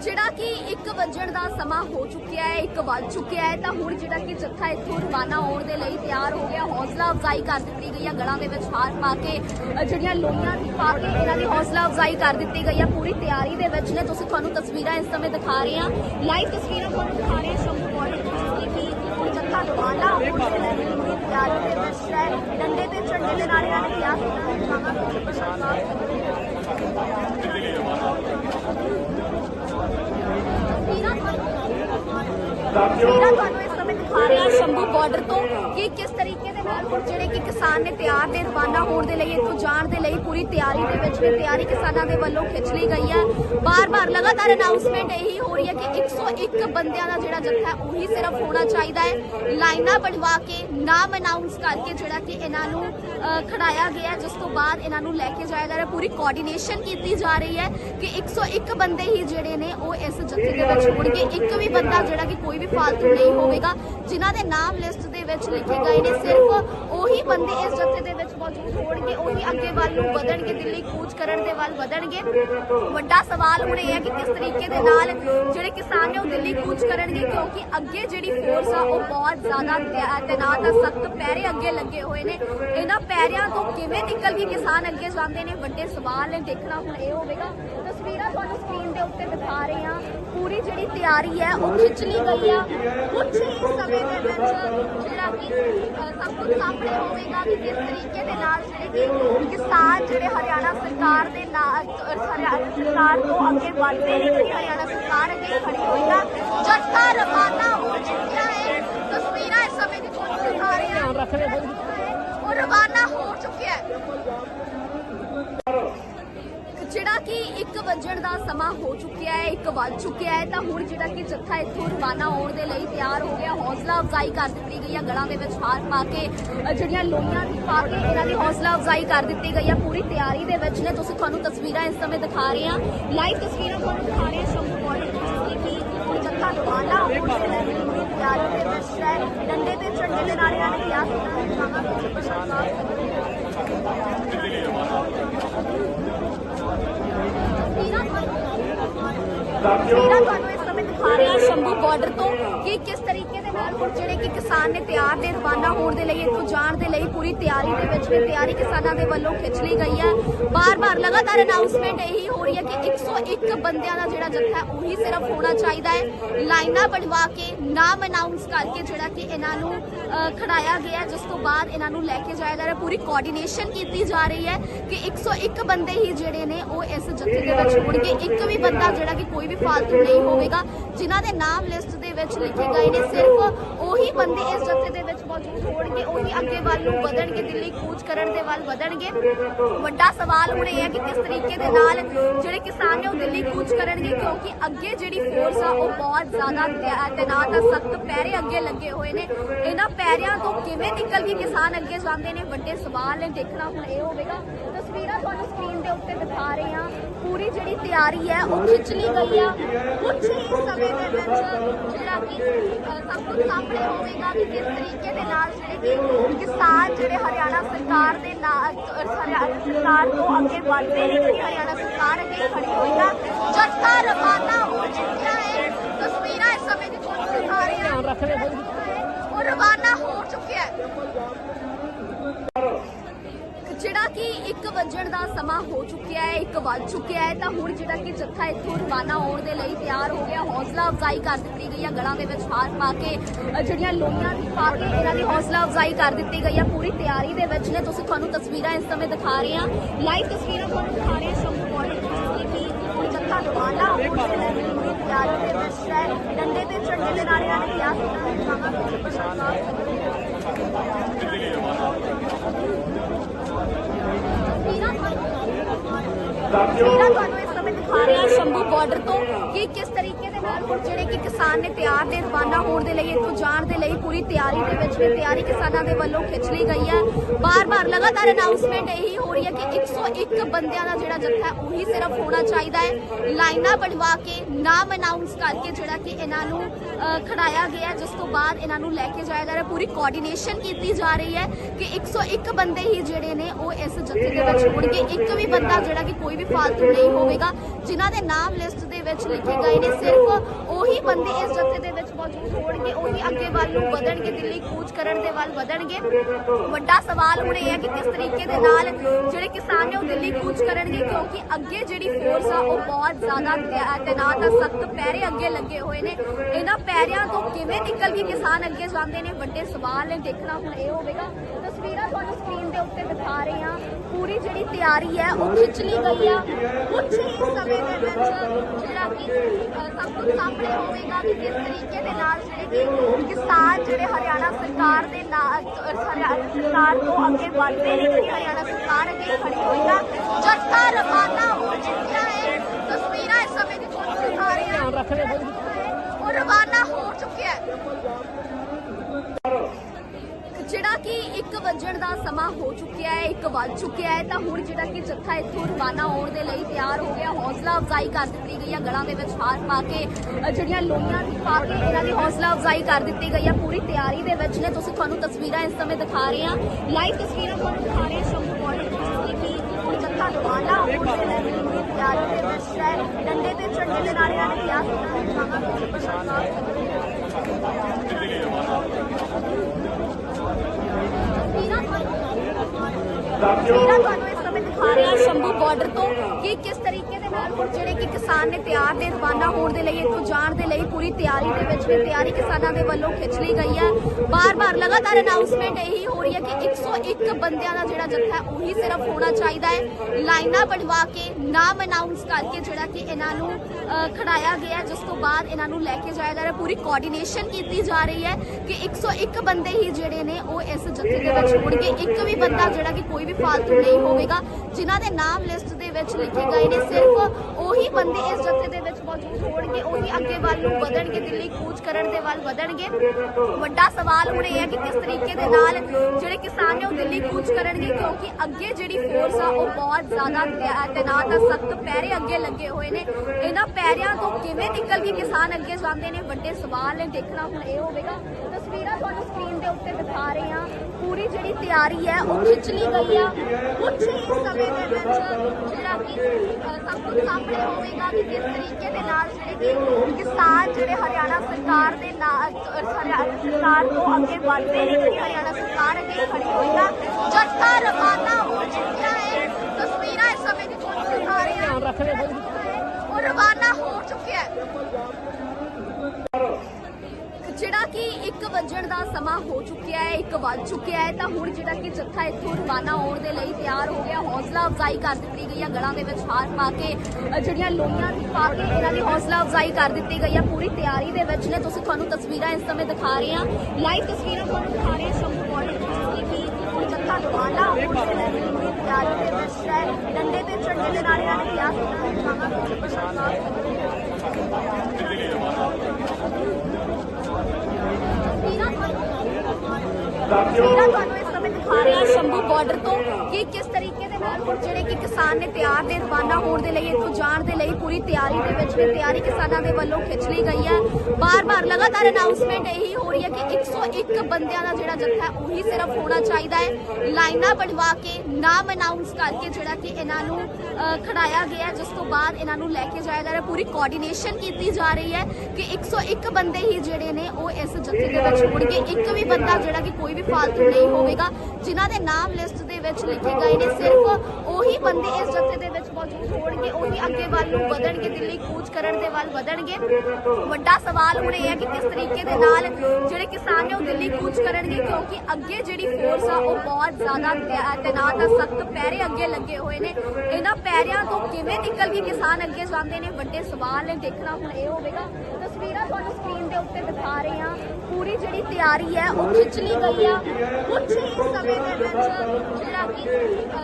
[SPEAKER 1] ਜਿਹੜਾ ਕਿ 1 ਵਜਣ ਦਾ ਸਮਾਂ ਹੋ ਚੁੱਕਿਆ ਹੈ 1 ਵੱਜ ਚੁੱਕਿਆ ਹੈ, ਤਾਂ ਹੁਣ ਜਿਹੜਾ ਕਿ ਜੱਥਾ ਇੱਥੋਂ ਰਵਾਨਾ ਹੋਣ ਦੇ ਲਈ ਤਿਆਰ ਹੋ ਗਿਆ। ਹੌਸਲਾ ਅਫਜ਼ਾਈ ਕਰ ਦਿੱਤੀ ਗਈ ਹੈ, ਗਲਾਂ ਦੇ ਵਿੱਚ ਹਾਰ ਪਾ ਕੇ ਜਿਹੜੀਆਂ ਲੋਈਆਂ ਪਾ ਕੇ ਇਹਨਾਂ ਦੀ ਹੌਸਲਾ ਅਫਜ਼ਾਈ ਕਰ ਦਿੱਤੀ ਗਈ ਹੈ। ਪੂਰੀ ਤਿਆਰੀ ਦੇ ਵਿੱਚ ਨੇ। ਤੁਸੀਂ ਤੁਹਾਨੂੰ ਤਸਵੀਰਾਂ ਇਸ ਸਮੇਂ ਦਿਖਾ ਰਹੇ ਹਾਂ। ਲਾਈਵ ਤਸਵੀਰਾਂ ਤੁਹਾਨੂੰ ਦਿਖਾ ਰਹੇ ਹਾਂ। ਸ਼ੰਭੂ ਬਾਰਡਰ ਤੋਂ ਜਿਸ ਕਿ ਹੁਣ ਜੱਥਾ ਰਵਾਨਾ ਹੋਣ ਦੇ ਲਈ ਪੂਰੀ ਤਿਆਰੀ ਦੇ ਵਿੱਚ ਹੈ। ਡੰਡੇ ਤੇ ਝੰਡੇ ਦੇ ਨਾਲ ਇਹਨਾਂ ਨੇ ਕਿਹਾ ਸੀ ਜਾਵਾਂ ਵਿੱਚ ਤਸਵੀਰਾਂ ਤੁਹਾਨੂੰ ਇਸ ਸਮੇਂ ਦਿਖਾ ਰਿਹਾ ਸ਼ੰਭੂ ਬਾਰਡਰ ਤੋਂ? ਕਿ ਕਿਸ ਤਰੀਕੇ ਜਿਹੜੇ ਕਿ ਕਿਸਾਨ ਨੇ ਤਿਆਰ ਦੇ ਰਵਾਨਾ ਹੋਣ ਦੇ ਲਈ, ਇੱਥੋਂ ਜਾਣ ਦੇ ਲਈ ਪੂਰੀ ਤਿਆਰੀ ਦੇ ਵਿੱਚ ਨੇ। ਤਿਆਰੀ ਕਿਸਾਨਾਂ ਦੇ ਵੱਲੋਂ ਖਿੱਚ ਲਈ ਗਈ ਹੈ। ਬਾਰ-ਬਾਰ ਲਗਾਤਾਰ ਅਨਾਉਂਸਮੈਂਟ ਇਹੀ ਹੋ ਰਹੀ ਹੈ ਕਿ 101 ਬੰਦਿਆਂ ਦਾ ਜਿਹੜਾ ਜੱਥਾ ਹੈ, ਉਹੀ ਸਿਰਫ ਹੋਣਾ ਚਾਹੀਦਾ ਹੈ। ਲਾਈਨਾਂ ਬਣਵਾ ਕੇ, ਨਾਮ ਅਨਾਉਂਸ ਕਰਕੇ ਜਿਹੜਾ ਕਿ ਇਹਨਾਂ ਨੂੰ ਖੜਾਇਆ ਗਿਆ ਜਿਸ ਤੋਂ ਬਾਅਦ ਇਹਨਾਂ ਨੂੰ ਲੈ ਕੇ ਜਾਇਆ ਜਾ ਰਿਹਾ। ਪੂਰੀ ਕੋਆਰਡੀਨੇਸ਼ਨ ਕੀਤੀ ਜਾ ਰਹੀ ਹੈ ਕਿ 101 ਬੰਦੇ ਹੀ ਜਿਹੜੇ ਨੇ, ਉਹ ਇਸ ਜੱਥੇ ਦੇ ਵਿੱਚ ਹੋਣਗੇ। ਇੱਕ ਵੀ ਬੰਦਾ ਜਿਹੜਾ ਕਿ ਕੋਈ ਵੀ ਫਾਲਤੂ ਨਹੀਂ ਹੋਵੇਗਾ, ਜਿਨ੍ਹਾਂ ਦੇ ਨਾਮ ਲਿਸਟ ਦੇ ਵਿੱਚ ਲਿਖੇ ਗਏ ਨੇ, ਸਿਰਫ ਉਹੀ ਬੰਦੇ ਇਸ ਜੱਥੇ ਦੇ ਵਿੱਚ ਮੌਜੂਦ ਹੋਣਗੇ, ਉਹੀ ਅੱਗੇ ਵੱਲ ਨੂੰ ਵਧਣਗੇ, ਦਿੱਲੀ ਕੂਚ ਕਰਨ ਦੇ ਵੱਲ ਵਧਣਗੇ। ਵੱਡਾ ਸਵਾਲ ਹੁਣ ਇਹ ਹੈ ਕਿ ਕਿਸ ਤਰੀਕੇ ਦੇ ਨਾਲ ਜਿਹੜੇ ਕਿਸਾਨ ਨੇ ਉਹ ਦਿੱਲੀ ਕੂਚ ਕਰਨਗੇ, ਕਿਉਂਕਿ ਅੱਗੇ ਜਿਹੜੀ ਫੋਰਸ ਆ, ਉਹ ਬਹੁਤ ਜ਼ਿਆਦਾ ਤੈਨਾਤ ਆ ਸਖਤ ਪੈਰੇ ਅੱਗੇ ਲੱਗੇ ਹੋਏ ਨੇ। ਇਹਨਾਂ ਪੈਰਿਆਂ ਤੋਂ ਕਿਵੇਂ ਨਿਕਲ ਕੇ ਕਿਸਾਨ ਅੱਗੇ ਜਾਂਦੇ ਨੇ? ਵੱਡੇ ਸਵਾਲ ਨੇ, ਦੇਖਣਾ ਹੁਣ ਇਹ ਹੋਵੇਗਾ। ਤਸਵੀਰਾਂ ਤੁਹਾਨੂੰ ਸਕਰੀਨ ਦੇ ਉੱਤੇ ਦਿਖਾ ਰਹੇ ਹਾਂ। ਪੂਰੀ ਜਿਹੜੀ ਤਿਆਰੀ ਹੈ, ਉਹ ਖਿੱਚ ਲਈ ਗਈ ਆ। ਕੁਝ ਹੀ ਸਮੇਂ ਦੇ ਵਿੱਚ ਜਿਹੜਾ ਕਿ ਸਭ ਕੁਝ ਸਾਹਮਣੇ ਹੋਵੇਗਾ ਕਿ ਕਿਸ ਤਰੀਕੇ ਦੇ ਨਾਲ ਜਿਹੜੇ ਕਿ ਕਿਸਾਨ ਜਿਹੜੇ ਹਰਿਆਣਾ ਸਰਕਾਰ ਦੇ ਨਾਲ ਹਰਿਆਣਾ ਸਰਕਾਰ ਤੋਂ ਅੱਗੇ ਵੱਧਦੇ ਨੇ ਕਿ ਹਰਿਆਣਾ ਸਰਕਾਰ ਅੱਗੇ ਖੜੀ ਹੋਏਗਾ ਆ। ਰਵਾਨਾ ਹੋ ਚੁੱਕਿਆ ਹੈ ਤਸਵੀਰਾਂ ਇਸ ਸਮੇਂ ਦੀ ਤੁਹਾਨੂੰ ਦਿਖਾ ਰਹੇ ਹਾਂ ਉਹ ਰਵਾਨਾ ਹੋ ਚੁੱਕਿਆ। ਹੈ ਕਿ 1 ਵਜਣ ਦਾ ਸਮਾਂ ਹੋ ਚੁੱਕਿਆ ਹੈ 1 ਵੱਜ ਚੁੱਕਿਆ ਹੈ, ਤਾਂ ਹੁਣ ਜਿਹੜਾ ਕਿ ਜੱਥਾ ਇੱਥੋਂ ਰਵਾਨਾ ਹੋਣ ਦੇ ਲਈ ਤਿਆਰ ਹੋ ਗਿਆ, ਹੌਸਲਾ ਅਫਜ਼ਾਈ ਕਰ ਦਿੱਤੀ ਗਈ ਹੈ, ਗਲਾਂ ਦੇ ਵਿੱਚ ਹਾਰ ਪਾ ਕੇ ਜਿਹੜੀਆਂ ਲੋਈਆਂ ਦੀ ਪਾ ਕੇ ਇਹਨਾਂ ਦੀ ਹੌਸਲਾ ਅਫਜ਼ਾਈ ਕਰ ਦਿੱਤੀ ਗਈ ਹੈ, ਪੂਰੀ ਤਿਆਰੀ ਦੇ ਵਿੱਚ ਨੇ। ਤੁਸੀਂ ਤੁਹਾਨੂੰ ਤਸਵੀਰਾਂ ਇਸ ਸਮੇਂ ਦਿਖਾ ਰਹੇ ਹਾਂ। ਲਾਈਵ ਤਸਵੀਰਾਂ ਤੁਹਾਨੂੰ ਦਿਖਾ ਰਹੇ ਹਾਂ ਸ਼ੰਭੂ ਬਾਰਡਰ ਦੀ ਕਿ ਹੁਣ ਜੱਥਾ ਰਵਾਨਾ ਹੋਣ ਦੇ ਲਈ ਤਿਆਰੀ ਦੇ ਵਿੱਚ ਹੈ। ਡੰਡੇ ਤੇ ਝੰਡੇ ਦੇ ਨਾਲ ਇਹਨਾਂ ਨੇ ਕਿਹਾ ਕਿ ਜਾਵਾਂਗੇ ਪ੍ਰਸ਼ਾਸਨ ਤਸਵੀਰਾਂ ਤੁਹਾਨੂੰ ਇਸ ਸਮੇਂ ਦਿਖਾ ਰਿਹਾ ਸ਼ੰਭੂ ਬਾਰਡਰ ਤੋਂ ਕਿ ਕਿਸ ਜਿਹੜੇ ਕਿ ਕਿਸਾਨ ਨੇ ਤਿਆਰ ਦੇ ਰਵਾਨਾ ਹੋਣ ਦੇ ਲਈ, ਇੱਥੋਂ ਜਾਣ ਦੇ ਲਈ ਪੂਰੀ ਤਿਆਰੀ ਦੇ ਵਿੱਚ ਨੇ। ਤਿਆਰੀ ਕਿਸਾਨਾਂ ਦੇ ਵੱਲੋਂ ਖਿੱਚ ਲਈ ਗਈ ਹੈ। ਬਾਰ-ਬਾਰ ਲਗਾਤਾਰ ਅਨਾਉਂਸਮੈਂਟ ਇਹੀ ਹੋ ਰਹੀ ਹੈ ਕਿ 101 ਬੰਦਿਆਂ ਦਾ ਜਿਹੜਾ ਜੱਥਾ ਹੈ, ਉਹੀ ਸਿਰਫ ਹੋਣਾ ਚਾਹੀਦਾ ਹੈ। ਲਾਈਨਾਂ ਬਣਵਾ ਕੇ, ਨਾਮ ਅਨਾਉਂਸ ਕਰਕੇ ਜਿਹੜਾ ਕਿ ਇਹਨਾਂ ਨੂੰ ਖੜਾਇਆ ਗਿਆ ਜਿਸ ਤੋਂ ਬਾਅਦ ਇਹਨਾਂ ਨੂੰ ਲੈ ਕੇ ਜਾਇਆ ਜਾ ਰਿਹਾ ਪੂਰੀ ਕੋਆਰਡੀਨੇਸ਼ਨ ਕੀਤੀ ਜਾ ਰਹੀ ਹੈ ਕਿ 101 ਬੰਦੇ ਹੀ ਜਿਹੜੇ ਨੇ, ਉਹ ਇਸ ਜੱਥੇ ਦੇ ਵਿੱਚ ਹੋਣਗੇ। ਇੱਕ ਵੀ ਬੰਦਾ ਜਿਹੜਾ ਕਿ ਕੋਈ ਵੀ ਫਾਲਤੂ ਨਹੀਂ ਹੋਵੇਗਾ, ਜਿਨ੍ਹਾਂ ਦੇ ਨਾਮ ਲਿਸਟ ਵਿੱਚ ਲਿਖੇ ਗਏ ਨੇ, ਸਿਰਫ ਉਹੀ ਬੰਦੇ ਇਸ ਜੱਥੇ ਦੇ ਵਿੱਚ ਮੌਜੂਦ ਹੋਣਗੇ, ਉਹੀ ਅੱਗੇ ਵੱਲ ਨੂੰ ਵਧਣਗੇ, ਦਿੱਲੀ ਕੂਚ ਕਰਨ ਦੇ ਵੱਲ ਵਧਣਗੇ। ਵੱਡਾ ਸਵਾਲ ਹੁਣ ਇਹ ਹੈ ਕਿ ਕਿਸ ਤਰੀਕੇ ਦੇ ਨਾਲ ਜਿਹੜੇ ਕਿਸਾਨ ਨੇ ਉਹ ਦਿੱਲੀ ਕੂਚ ਕਰਨਗੇ, ਕਿਉਂਕਿ ਅੱਗੇ ਜਿਹੜੀ ਫੋਰਸ ਆ, ਉਹ ਬਹੁਤ ਜ਼ਿਆਦਾ ਤਿਆ- ਤੈਨਾਤ ਆ ਸਖਤ ਪੈਰੇ ਅੱਗੇ ਲੱਗੇ ਹੋਏ ਨੇ। ਇਹਨਾਂ ਪੈਰਿਆਂ ਤੋਂ ਕਿਵੇਂ ਨਿਕਲ ਕੇ ਕਿਸਾਨ ਅੱਗੇ ਜਾਂਦੇ ਨੇ? ਵੱਡੇ ਸਵਾਲ ਨੇ, ਦੇਖਣਾ ਹੁਣ ਇਹ ਹੋਵੇਗਾ। ਤਸਵੀਰਾਂ ਤੁਹਾਨੂੰ ਸਕਰੀਨ ਦੇ ਉੱਤੇ ਦਿਖਾ ਰਹੇ ਹਾਂ। ਪੂਰੀ ਜਿਹੜੀ ਤਿਆਰੀ ਹੈ, ਉਹ ਖਿੱਚ ਲਈ ਗਈ ਆ। ਕੁਝ ਹੀ ਸਮੇਂ ਦੇ ਵਿੱਚ ਜਿਹੜਾ ਕਿ ਸਭ ਕੁਝ ਸਾਹਮਣੇ ਹੋਵੇਗਾ ਕਿ ਕਿਸ ਤਰੀਕੇ ਦੇ ਨਾਲ ਜਿਹੜੇ ਕਿ ਕਿਸਾਨ ਜਿਹੜੇ ਹਰਿਆਣਾ ਸਰਕਾਰ ਦੇ ਨਾਲ ਹਰਿਆਣਾ ਸਰਕਾਰ ਤੋਂ ਅੱਗੇ ਵੱਧਦੇ ਨੇ ਕਿ ਹਰਿਆਣਾ ਸਰਕਾਰ ਅੱਗੇ ਖੜੀ ਹੋਈ ਆ। ਜੱਥਾ ਰਵਾਨਾ ਹੋ ਚੁੱਕਿਆ ਹੈ ਤਸਵੀਰਾਂ ਇਸ ਸਮੇਂ ਦੀ ਤੁਹਾਨੂੰ ਦਿਖਾ ਰਹੇ ਹਾਂ, ਉਹ ਰਵਾਨਾ ਹੋ ਚੁੱਕਿਆ ਹੈ। ਜਿਹੜਾ ਕਿ 1 ਵਜਣ ਦਾ ਸਮਾਂ ਹੋ ਚੁੱਕਿਆ ਹੈ 1 ਵੱਜ ਚੁੱਕਿਆ ਹੈ, ਤਾਂ ਹੁਣ ਜਿਹੜਾ ਕਿ ਜੱਥਾ ਇੱਥੋਂ ਰਵਾਨਾ ਹੋਣ ਦੇ ਲਈ ਤਿਆਰ ਹੋ ਗਿਆ। ਹੌਸਲਾ ਅਫਜ਼ਾਈ ਕਰ ਦਿੱਤੀ ਗਈ ਹੈ, ਗਲਾਂ ਦੇ ਵਿੱਚ ਹਾਰ ਪਾ ਕੇ ਜਿਹੜੀਆਂ ਲੋਈਆਂ ਦੀ ਪਾ ਕੇ ਇਹਨਾਂ ਦੀ ਹੌਸਲਾ ਅਫਜ਼ਾਈ ਕਰ ਦਿੱਤੀ ਗਈ ਹੈ। ਪੂਰੀ ਤਿਆਰੀ ਦੇ ਵਿੱਚ ਨੇ। ਤੁਸੀਂ ਤੁਹਾਨੂੰ ਤਸਵੀਰਾਂ ਇਸ ਸਮੇਂ ਦਿਖਾ ਰਹੇ ਹਾਂ। ਲਾਈਵ ਤਸਵੀਰਾਂ ਤੁਹਾਨੂੰ ਦਿਖਾ ਰਹੇ ਹਾਂ ਸ਼ੰਭੂ ਬਾਰਡਰ ਦੀ ਹੁਣ ਜੱਥਾ ਰਵਾਨਾ ਹੋਣ ਦੇ ਲਈ ਪੂਰੀ ਤਿਆਰੀ ਦੇ ਵਿੱਚ ਹੈ। ਡੰਡੇ ਤੇ ਝੰਡੇ ਦੇ ਨਾਲ ਇਹਨਾਂ ਨੇ ਕਿਹਾ ਸੀ ਕਿ ਜਾਵਾਂਗੇ ਪ੍ਰਸ਼ਾਸਨ ਤਸਵੀਰਾਂ ਤੁਹਾਨੂੰ ਇਸ ਸਮੇਂ ਦਿਖਾ ਰਹੇ ਹਾਂ ਸ਼ੰਭੂ ਬਾਰਡਰ ਤੋਂ ਕਿ ਕਿਸ ਤਰੀਕੇ ਜਿਹੜੇ ਕਿ ਕਿਸਾਨ ਨੇ ਤਿਆਰ ਦੇ ਰਵਾਨਾ ਹੋਣ ਦੇ ਲਈ, ਇੱਥੋਂ ਜਾਣ ਦੇ ਲਈ ਪੂਰੀ ਤਿਆਰੀ ਦੇ ਵਿੱਚ ਨੇ ਤਿਆਰੀ ਕਿਸਾਨਾਂ ਦੇ ਵੱਲੋਂ ਖਿੱਚ ਲਈ ਗਈ ਹੈ। ਬਾਰ-ਬਾਰ ਲਗਾਤਾਰ ਅਨਾਉਂਸਮੈਂਟ ਇਹੀ ਹੋ ਰਹੀ ਹੈ ਕਿ 101 ਬੰਦਿਆਂ ਦਾ ਜਿਹੜਾ ਜੱਥਾ ਹੈ, ਉਹੀ ਸਿਰਫ ਹੋਣਾ ਚਾਹੀਦਾ ਹੈ। ਲਾਈਨਾਂ ਬਣਵਾ ਕੇ, ਨਾਮ ਅਨਾਉਂਸ ਕਰਕੇ ਜਿਹੜਾ ਕਿ ਇਹਨਾਂ ਨੂੰ ਖੜਾਇਆ ਗਿਆ ਜਿਸ ਤੋਂ ਬਾਅਦ ਇਹਨਾਂ ਨੂੰ ਲੈ ਕੇ ਜਾਇਆ ਜਾ ਰਿਹਾ ਪੂਰੀ ਕੋਆਰਡੀਨੇਸ਼ਨ ਕੀਤੀ ਜਾ ਰਹੀ ਹੈ ਕਿ 101 ਬੰਦੇ ਹੀ ਜਿਹੜੇ ਨੇ, ਉਹ ਇਸ ਜੱਥੇ ਦੇ ਵਿੱਚ ਹੋਣਗੇ। ਇੱਕ ਵੀ ਬੰਦਾ ਜਿਹੜਾ ਕਿ ਕੋਈ ਵੀ ਫਾਲਤੂ ਨਹੀਂ ਹੋਵੇਗਾ, ਜਿਨ੍ਹਾਂ ਦੇ ਨਾਮ ਲਿਸਟ ਵਿੱਚ ਲਿਖੇ ਗਏ ਨੇ, ਸਿਰਫ ਉਹੀ ਬੰਦੇ ਇਸ ਜੱਥੇ ਦੇ ਵਿੱਚ ਮੌਜੂਦ ਹੋਣਗੇ, ਉਹੀ ਅੱਗੇ ਵੱਲ ਨੂੰ ਵਧਣਗੇ, ਦਿੱਲੀ ਕੂਚ ਕਰਨ ਦੇ ਵੱਲ ਵਧਣਗੇ। ਵੱਡਾ ਸਵਾਲ ਹੁਣ ਇਹ ਹੈ ਕਿ ਕਿਸ ਤਰੀਕੇ ਦੇ ਨਾਲ ਜਿਹੜੇ ਕਿਸਾਨ ਨੇ ਉਹ ਦਿੱਲੀ ਕੂਚ ਕਰਨਗੇ, ਕਿਉਂਕਿ ਅੱਗੇ ਜਿਹੜੀ ਫੋਰਸ ਆ, ਉਹ ਬਹੁਤ ਜ਼ਿਆਦਾ ਤੈਨਾਤ ਆ ਸਖਤ ਪੈਰੇ ਅੱਗੇ ਲੱਗੇ ਹੋਏ ਨੇ। ਇਹਨਾਂ ਪੈਰਿਆਂ ਤੋਂ ਕਿਵੇਂ ਨਿਕਲ ਕੇ ਕਿਸਾਨ ਅੱਗੇ ਜਾਂਦੇ ਨੇ? ਵੱਡੇ ਸਵਾਲ ਨੇ, ਦੇਖਣਾ ਹੁਣ ਇਹ ਹੋਵੇਗਾ। ਤਸਵੀਰਾਂ ਤੁਹਾਨੂੰ ਸਕਰੀਨ ਦੇ ਉੱਤੇ ਦਿਖਾ ਰਹੇ ਹਾਂ। ਪੂਰੀ ਜਿਹੜੀ ਤਿਆਰੀ ਹੈ ਉਹ ਖਿੱਚ ਲਈ ਗਈ ਆ। ਕੁਝ ਹੀ ਸਮੇਂ ਦੇ ਵਿੱਚ ਜਿਹੜਾ ਕਿ ਸਭ ਕੁਝ ਸਾਹਮਣੇ ਹੋਵੇਗਾ ਕਿ ਕਿਸ ਤਰੀਕੇ ਦੇ ਨਾਲ ਜਿਹੜੇ ਕਿ ਕਿਸਾਨ ਜਿਹੜੇ ਹਰਿਆਣਾ ਸਰਕਾਰ ਦੇ ਨਾਲ ਹਰਿਆਣਾ ਸਰਕਾਰ ਤੋਂ ਅੱਗੇ ਵਧਦੇ ਨੇ ਕਿ ਹਰਿਆਣਾ ਸਰਕਾਰ ਅੱਗੇ ਖੜੀ ਹੋਈ ਆ। ਜੱਥਾ ਰਵਾਨਾ ਹੋ ਚੁੱਕਿਆ ਹੈ ਤਸਵੀਰਾਂ ਇਸ ਸਮੇਂ ਦੀ ਤੁਹਾਨੂੰ ਦਿਖਾ ਰਹੇ ਹਾਂ। ਉਹ ਰਵਾਨਾ ਹੋ ਚੁੱਕਿਆ ਹੈ। ਜਿਹੜਾ ਕਿ 1 ਵਜਣ ਦਾ ਸਮਾਂ ਹੋ ਚੁੱਕਿਆ ਹੈ 1 ਵੱਜ ਚੁੱਕਿਆ ਹੈ, ਤਾਂ ਹੁਣ ਜਿਹੜਾ ਕਿ ਜੱਥਾ ਇੱਥੋਂ ਰਵਾਨਾ ਹੋਣ ਦੇ ਲਈ ਤਿਆਰ ਹੋ ਗਿਆ, ਹੌਸਲਾ ਅਫਜ਼ਾਈ ਕਰ ਦਿੱਤੀ ਗਈ ਹੈ, ਗਲਾਂ ਦੇ ਵਿੱਚ ਹਾਰ ਪਾ ਕੇ ਜਿਹੜੀਆਂ ਲੋਈਆਂ ਦੀ ਪਾ ਕੇ ਇਹਨਾਂ ਦੀ ਹੌਸਲਾ ਅਫਜ਼ਾਈ ਕਰ ਦਿੱਤੀ ਗਈ ਹੈ। ਪੂਰੀ ਤਿਆਰੀ ਦੇ ਵਿੱਚ ਨੇ, ਤੁਸੀਂ ਤੁਹਾਨੂੰ ਤਸਵੀਰਾਂ ਇਸ ਸਮੇਂ ਦਿਖਾ ਰਹੇ ਹਾਂ। ਲਾਈਵ ਤਸਵੀਰਾਂ ਤੁਹਾਨੂੰ ਦਿਖਾ ਰਹੇ ਹਾਂ ਸ਼ੰਭੂ ਬਾਰਡਰ ਦੀ ਕਿ ਹੁਣ ਜੱਥਾ ਰਵਾਨਾ ਹੋਣ ਦੇ ਲਈ ਪੂਰੀ ਤਿਆਰੀ ਦੇ ਵਿੱਚ ਹੈ। ਡੰਡੇ ਤੇ ਝੰਡੇ ਦੇ ਨਾਲ ਇਹਨਾਂ ਨੇ ਕਿਹਾ ਕਿ ਜਾਵਾਂਗੇ ਪ੍ਰਸ਼ਾਸਨ ਤਸਵੀਰਾਂ ਤੁਹਾਨੂੰ ਇਸ ਸਮੇਂ ਦਿਖਾ ਰਹੇ ਹਾਂ ਸ਼ੰਭੂ ਬਾਰਡਰ ਤੋਂ ਕਿ ਕਿਸ ਤਰੀਕੇ ਦੇ ਜਿਹੜੇ ਕਿ ਕਿਸਾਨ ਨੇ ਤਿਆਰ ਦੇ ਰਵਾਨਾ ਹੋਣ ਦੇ ਲਈ, ਇੱਥੋਂ ਜਾਣ ਦੇ ਲਈ ਪੂਰੀ ਤਿਆਰੀ ਦੇ ਵਿੱਚ ਨੇ। ਤਿਆਰੀ ਕਿਸਾਨਾਂ ਦੇ ਵੱਲੋਂ ਖਿੱਚ ਲਈ ਗਈ ਹੈ। ਬਾਰ-ਬਾਰ ਲਗਾਤਾਰ ਅਨਾਉਂਸਮੈਂਟ ਇਹੀ ਹੋ ਰਹੀ ਹੈ ਕਿ 101 ਬੰਦਿਆਂ ਦਾ ਜਿਹੜਾ ਜੱਥਾ ਹੈ, ਉਹੀ ਸਿਰਫ ਹੋਣਾ ਚਾਹੀਦਾ ਹੈ। ਲਾਈਨਾਂ ਬਣਵਾ ਕੇ, ਨਾਮ ਅਨਾਉਂਸ ਕਰਕੇ ਜਿਹੜਾ ਕਿ ਇਹਨਾਂ ਨੂੰ ਖੜਾਇਆ ਗਿਆ ਜਿਸ ਤੋਂ ਬਾਅਦ ਇਹਨਾਂ ਨੂੰ ਲੈ ਕੇ ਜਾਇਆ ਜਾ ਰਿਹਾ ਪੂਰੀ ਕੋਆਰਡੀਨੇਸ਼ਨ ਕੀਤੀ ਜਾ ਰਹੀ ਹੈ ਕਿ 101 ਬੰਦੇ ਹੀ ਜਿਹੜੇ ਨੇ, ਉਹ ਇਸ ਜੱਥੇ ਦੇ ਵਿੱਚ ਹੋਣਗੇ। ਇੱਕ ਵੀ ਬੰਦਾ ਜਿਹੜਾ ਕਿ ਕੋਈ ਵੀ ਫਾਲਤੂ ਨਹੀਂ ਹੋਵੇਗਾ, ਜਿਨ੍ਹਾਂ ਦੇ ਨਾਮ ਲਿਸਟ ਵਿੱਚ ਲਿਖੇ ਗਏ ਨੇ, ਸਿਰਫ ਉਹੀ ਬੰਦੇ ਇਸ ਜੱਥੇ ਦੇ ਵਿੱਚ ਮੌਜੂਦ ਹੋਣਗੇ, ਉਹੀ ਅੱਗੇ ਵੱਲ ਨੂੰ ਵਧਣਗੇ, ਦਿੱਲੀ ਕੂਚ ਕਰਨ ਦੇ ਵੱਲ ਵਧਣਗੇ। ਵੱਡਾ ਸਵਾਲ ਹੁਣ ਇਹ ਹੈ ਕਿ ਕਿਸ ਤਰੀਕੇ ਦੇ ਨਾਲ ਜਿਹੜੇ ਕਿਸਾਨ ਨੇ ਉਹ ਦਿੱਲੀ ਕੂਚ ਕਰਨਗੇ, ਕਿਉਂਕਿ ਅੱਗੇ ਜਿਹੜੀ ਫੋਰਸ ਆ, ਉਹ ਬਹੁਤ ਜ਼ਿਆਦਾ ਤੈਨਾਤ ਆ ਸਖਤ ਪੈਰੇ ਅੱਗੇ ਲੱਗੇ ਹੋਏ ਨੇ। ਇਹਨਾਂ ਪੈਰਿਆਂ ਤੋਂ ਕਿਵੇਂ ਨਿਕਲ ਕੇ ਕਿਸਾਨ ਅੱਗੇ ਜਾਂਦੇ ਨੇ? ਵੱਡੇ ਸਵਾਲ ਨੇ, ਦੇਖਣਾ ਹੁਣ ਇਹ ਹੋਵੇਗਾ। ਤਸਵੀਰਾਂ ਤੁਹਾਨੂੰ ਸਕਰੀਨ ਦੇ ਉੱਤੇ ਦਿਖਾ ਰਹੇ ਹਾਂ। ਪੂਰੀ ਜਿਹੜੀ ਤਿਆਰੀ ਹੈ, ਉਹ ਖਿੱਚ ਲਈ ਗਈ ਆ। ਕੁਝ ਹੀ ਸਮੇਂ ਦੇ ਵਿੱਚ ਜਿਹੜਾ ਕਿ ਸਭ ਕੁਝ ਸਾਹਮਣੇ ਹੋਵੇਗਾ ਕਿ ਕਿਸ ਤਰੀਕੇ ਦੇ ਨਾਲ ਜਿਹੜੇ ਕਿ ਕਿਸਾਨ ਜਿਹੜੇ ਹਰਿਆਣਾ ਸਰਕਾਰ ਦੇ ਨਾਲ ਹਰਿਆਣਾ ਸਰਕਾਰ ਤੋਂ ਅੱਗੇ ਵੱਧਦੇ ਨੇ ਕਿ ਹਰਿਆਣਾ ਸਰਕਾਰ ਅੱਗੇ ਖੜੀ ਹੋਈ ਆ। ਜੱਥਾ ਰਵਾਨਾ ਹੋ ਤਸਵੀਰਾਂ ਇਸ ਸਮੇਂ ਦੀ ਤੁਹਾਨੂੰ ਦਿਖਾ ਰਹੇ ਹਾਂ ਉਹ ਰਵਾਨਾ ਹੋ ਚੁੱਕਿਆ ਹੈ ਜਿਹੜਾ ਕਿ 1 ਵਜਣ ਦਾ ਸਮਾਂ ਹੋ ਚੁੱਕਿਆ ਹੈ 1 ਵੱਜ ਚੁੱਕਿਆ ਹੈ, ਤਾਂ ਹੁਣ ਜਿਹੜਾ ਕਿ ਜੱਥਾ ਇੱਥੋਂ ਰਵਾਨਾ ਹੋਣ ਦੇ ਲਈ ਤਿਆਰ ਹੋ ਗਿਆ, ਹੌਸਲਾ ਅਫਜ਼ਾਈ ਕਰ ਦਿੱਤੀ ਗਈ ਹੈ, ਗਲਾਂ ਦੇ ਵਿੱਚ ਹਾਰ ਪਾ ਕੇ ਜਿਹੜੀਆਂ ਲੋਈਆਂ ਪਾ ਕੇ ਇਹਨਾਂ ਦੀ ਹੌਸਲਾ ਅਫਜ਼ਾਈ ਕਰ ਦਿੱਤੀ ਗਈ ਹੈ, ਪੂਰੀ ਤਿਆਰੀ ਦੇ ਵਿੱਚ ਨੇ। ਤੁਸੀਂ ਤੁਹਾਨੂੰ ਤਸਵੀਰਾਂ ਇਸ ਸਮੇਂ ਦਿਖਾ ਰਹੇ ਹਾਂ। ਲਾਈਵ ਤਸਵੀਰਾਂ ਤੁਹਾਨੂੰ ਦਿਖਾ ਰਹੇ ਹਾਂ ਸ਼ੰਭੂ ਬਾਰਡਰ ਜਿਸ ਦੀ ਕਿ ਜੱਥਾ ਰਵਾਨਾ ਹੋਣ ਦੇ ਲਈ ਪੂਰੀ ਤਿਆਰੀ ਦੇ ਵਿੱਚ ਹੈ। ਡੰਡੇ ਤੇ ਝੰਡੇ ਦੇ ਨਾਲ ਇਹਨਾਂ ਨੇ ਕਿਹਾ ਸੀ ਕਿ ਜਾਵਾਂਗੇ ਪ੍ਰਸ਼ਾਸਨ ਤਸਵੀਰਾਂ ਤੁਹਾਨੂੰ ਇਸ ਸਮੇਂ ਦਿਖਾ ਬਾਰਡਰ ਤੋਂ ਕਿ ਕਿਸ ਤਰੀਕੇ ਦੇ ਨਾਲ ਹੁਣ ਜਿਹੜੇ ਕਿ ਕਿਸਾਨ ਨੇ ਤਿਆਰ ਦੇ ਰਵਾਨਾ ਹੋਣ ਦੇ ਲਈ, ਇੱਥੋਂ ਜਾਣ ਦੇ ਲਈ ਪੂਰੀ ਤਿਆਰੀ ਦੇ ਵਿੱਚ ਨੇ ਤਿਆਰੀ ਕਿਸਾਨਾਂ ਦੇ ਵੱਲੋਂ ਖਿੱਚ ਲਈ ਗਈ ਹੈ। ਬਾਰ-ਬਾਰ ਲਗਾਤਾਰ ਅਨਾਉਂਸਮੈਂਟ ਇਹੀ ਹੋ ਰਹੀ ਹੈ ਕਿ 101 ਬੰਦਿਆਂ ਦਾ ਜਿਹੜਾ ਜੱਥਾ ਉਹੀ ਸਿਰਫ ਹੋਣਾ ਚਾਹੀਦਾ ਹੈ। ਲਾਈਨਾਂ ਬਣਵਾ ਕੇ, ਨਾਮ ਅਨਾਉਂਸ ਕਰਕੇ ਜਿਹੜਾ ਕਿ ਇਹਨਾਂ ਨੂੰ ਖੜਾਇਆ ਗਿਆ ਜਿਸ ਤੋਂ ਬਾਅਦ ਇਹਨਾਂ ਨੂੰ ਲੈ ਕੇ ਜਾਇਆ ਜਾ ਰਿਹਾ ਪੂਰੀ ਕੋਆਰਡੀਨੇਸ਼ਨ ਕੀਤੀ ਜਾ ਰਹੀ ਹੈ ਕਿ 101 ਬੰਦੇ ਹੀ ਜਿਹੜੇ ਨੇ ਉਹ ਇਸ ਜੱਥੇ ਦੇ ਵਿੱਚ ਹੋਣਗੇ। ਇੱਕ ਵੀ ਬੰਦਾ ਜਿਹੜਾ ਕਿ ਕੋਈ ਵੀ ਫਾਲਤੂ ਨਹੀਂ ਹੋਵੇਗਾ, ਜਿਨ੍ਹਾਂ ਦੇ ਨਾਮ ਲਿਸਟ ਦੇ ਵਿੱਚ ਲਿਖੇ ਗਏ ਨੇ, ਸਿਰਫ ਉਹੀ ਬੰਦੇ ਇਸ ਜੱਥੇ ਦੇ ਵਿੱਚ ਮੌਜੂਦ ਹੋਣਗੇ, ਉਹੀ ਅੱਗੇ ਵੱਲ ਨੂੰ ਵਧਣਗੇ, ਦਿੱਲੀ ਕੂਚ ਕਰਨ ਦੇ ਵੱਲ ਵਧਣਗੇ। ਵੱਡਾ ਸਵਾਲ ਹੁਣ ਇਹ ਹੈ ਕਿ ਕਿਸ ਤਰੀਕੇ ਦੇ ਨਾਲ ਜਿਹੜੇ ਕਿਸਾਨ ਨੇ ਉਹ ਦਿੱਲੀ ਕੂਚ ਕਰਨਗੇ, ਕਿਉਂਕਿ ਅੱਗੇ ਜਿਹੜੀ ਫੋਰਸ ਆ, ਉਹ ਬਹੁਤ ਜ਼ਿਆਦਾ ਤੈਨਾਤ ਆ, ਸਖਤ ਪੈਰੇ ਅੱਗੇ ਲੱਗੇ ਹੋਏ ਨੇ। ਇਹਨਾਂ ਪੈਰਿਆਂ ਤੋਂ ਕਿਵੇਂ ਨਿਕਲ ਕੇ ਕਿਸਾਨ ਅੱਗੇ ਜਾਂਦੇ ਨੇ? ਵੱਡੇ ਸਵਾਲ ਨੇ, ਦੇਖਣਾ ਹੁਣ ਇਹ ਹੋਵੇਗਾ। ਤਸਵੀਰਾਂ ਤੁਹਾਨੂੰ ਸਕਰੀਨ ਦੇ ਉੱਤੇ ਪੂਰੀ ਜਿਹੜੀ ਤਿਆਰੀ ਹੈ, ਉਹ ਖਿੱਚ ਲਈ ਗਈ ਆ। ਕੁਝ ਹੀ ਸਮੇਂ ਦੇ ਵਿੱਚ ਜਿਹੜਾ ਕਿ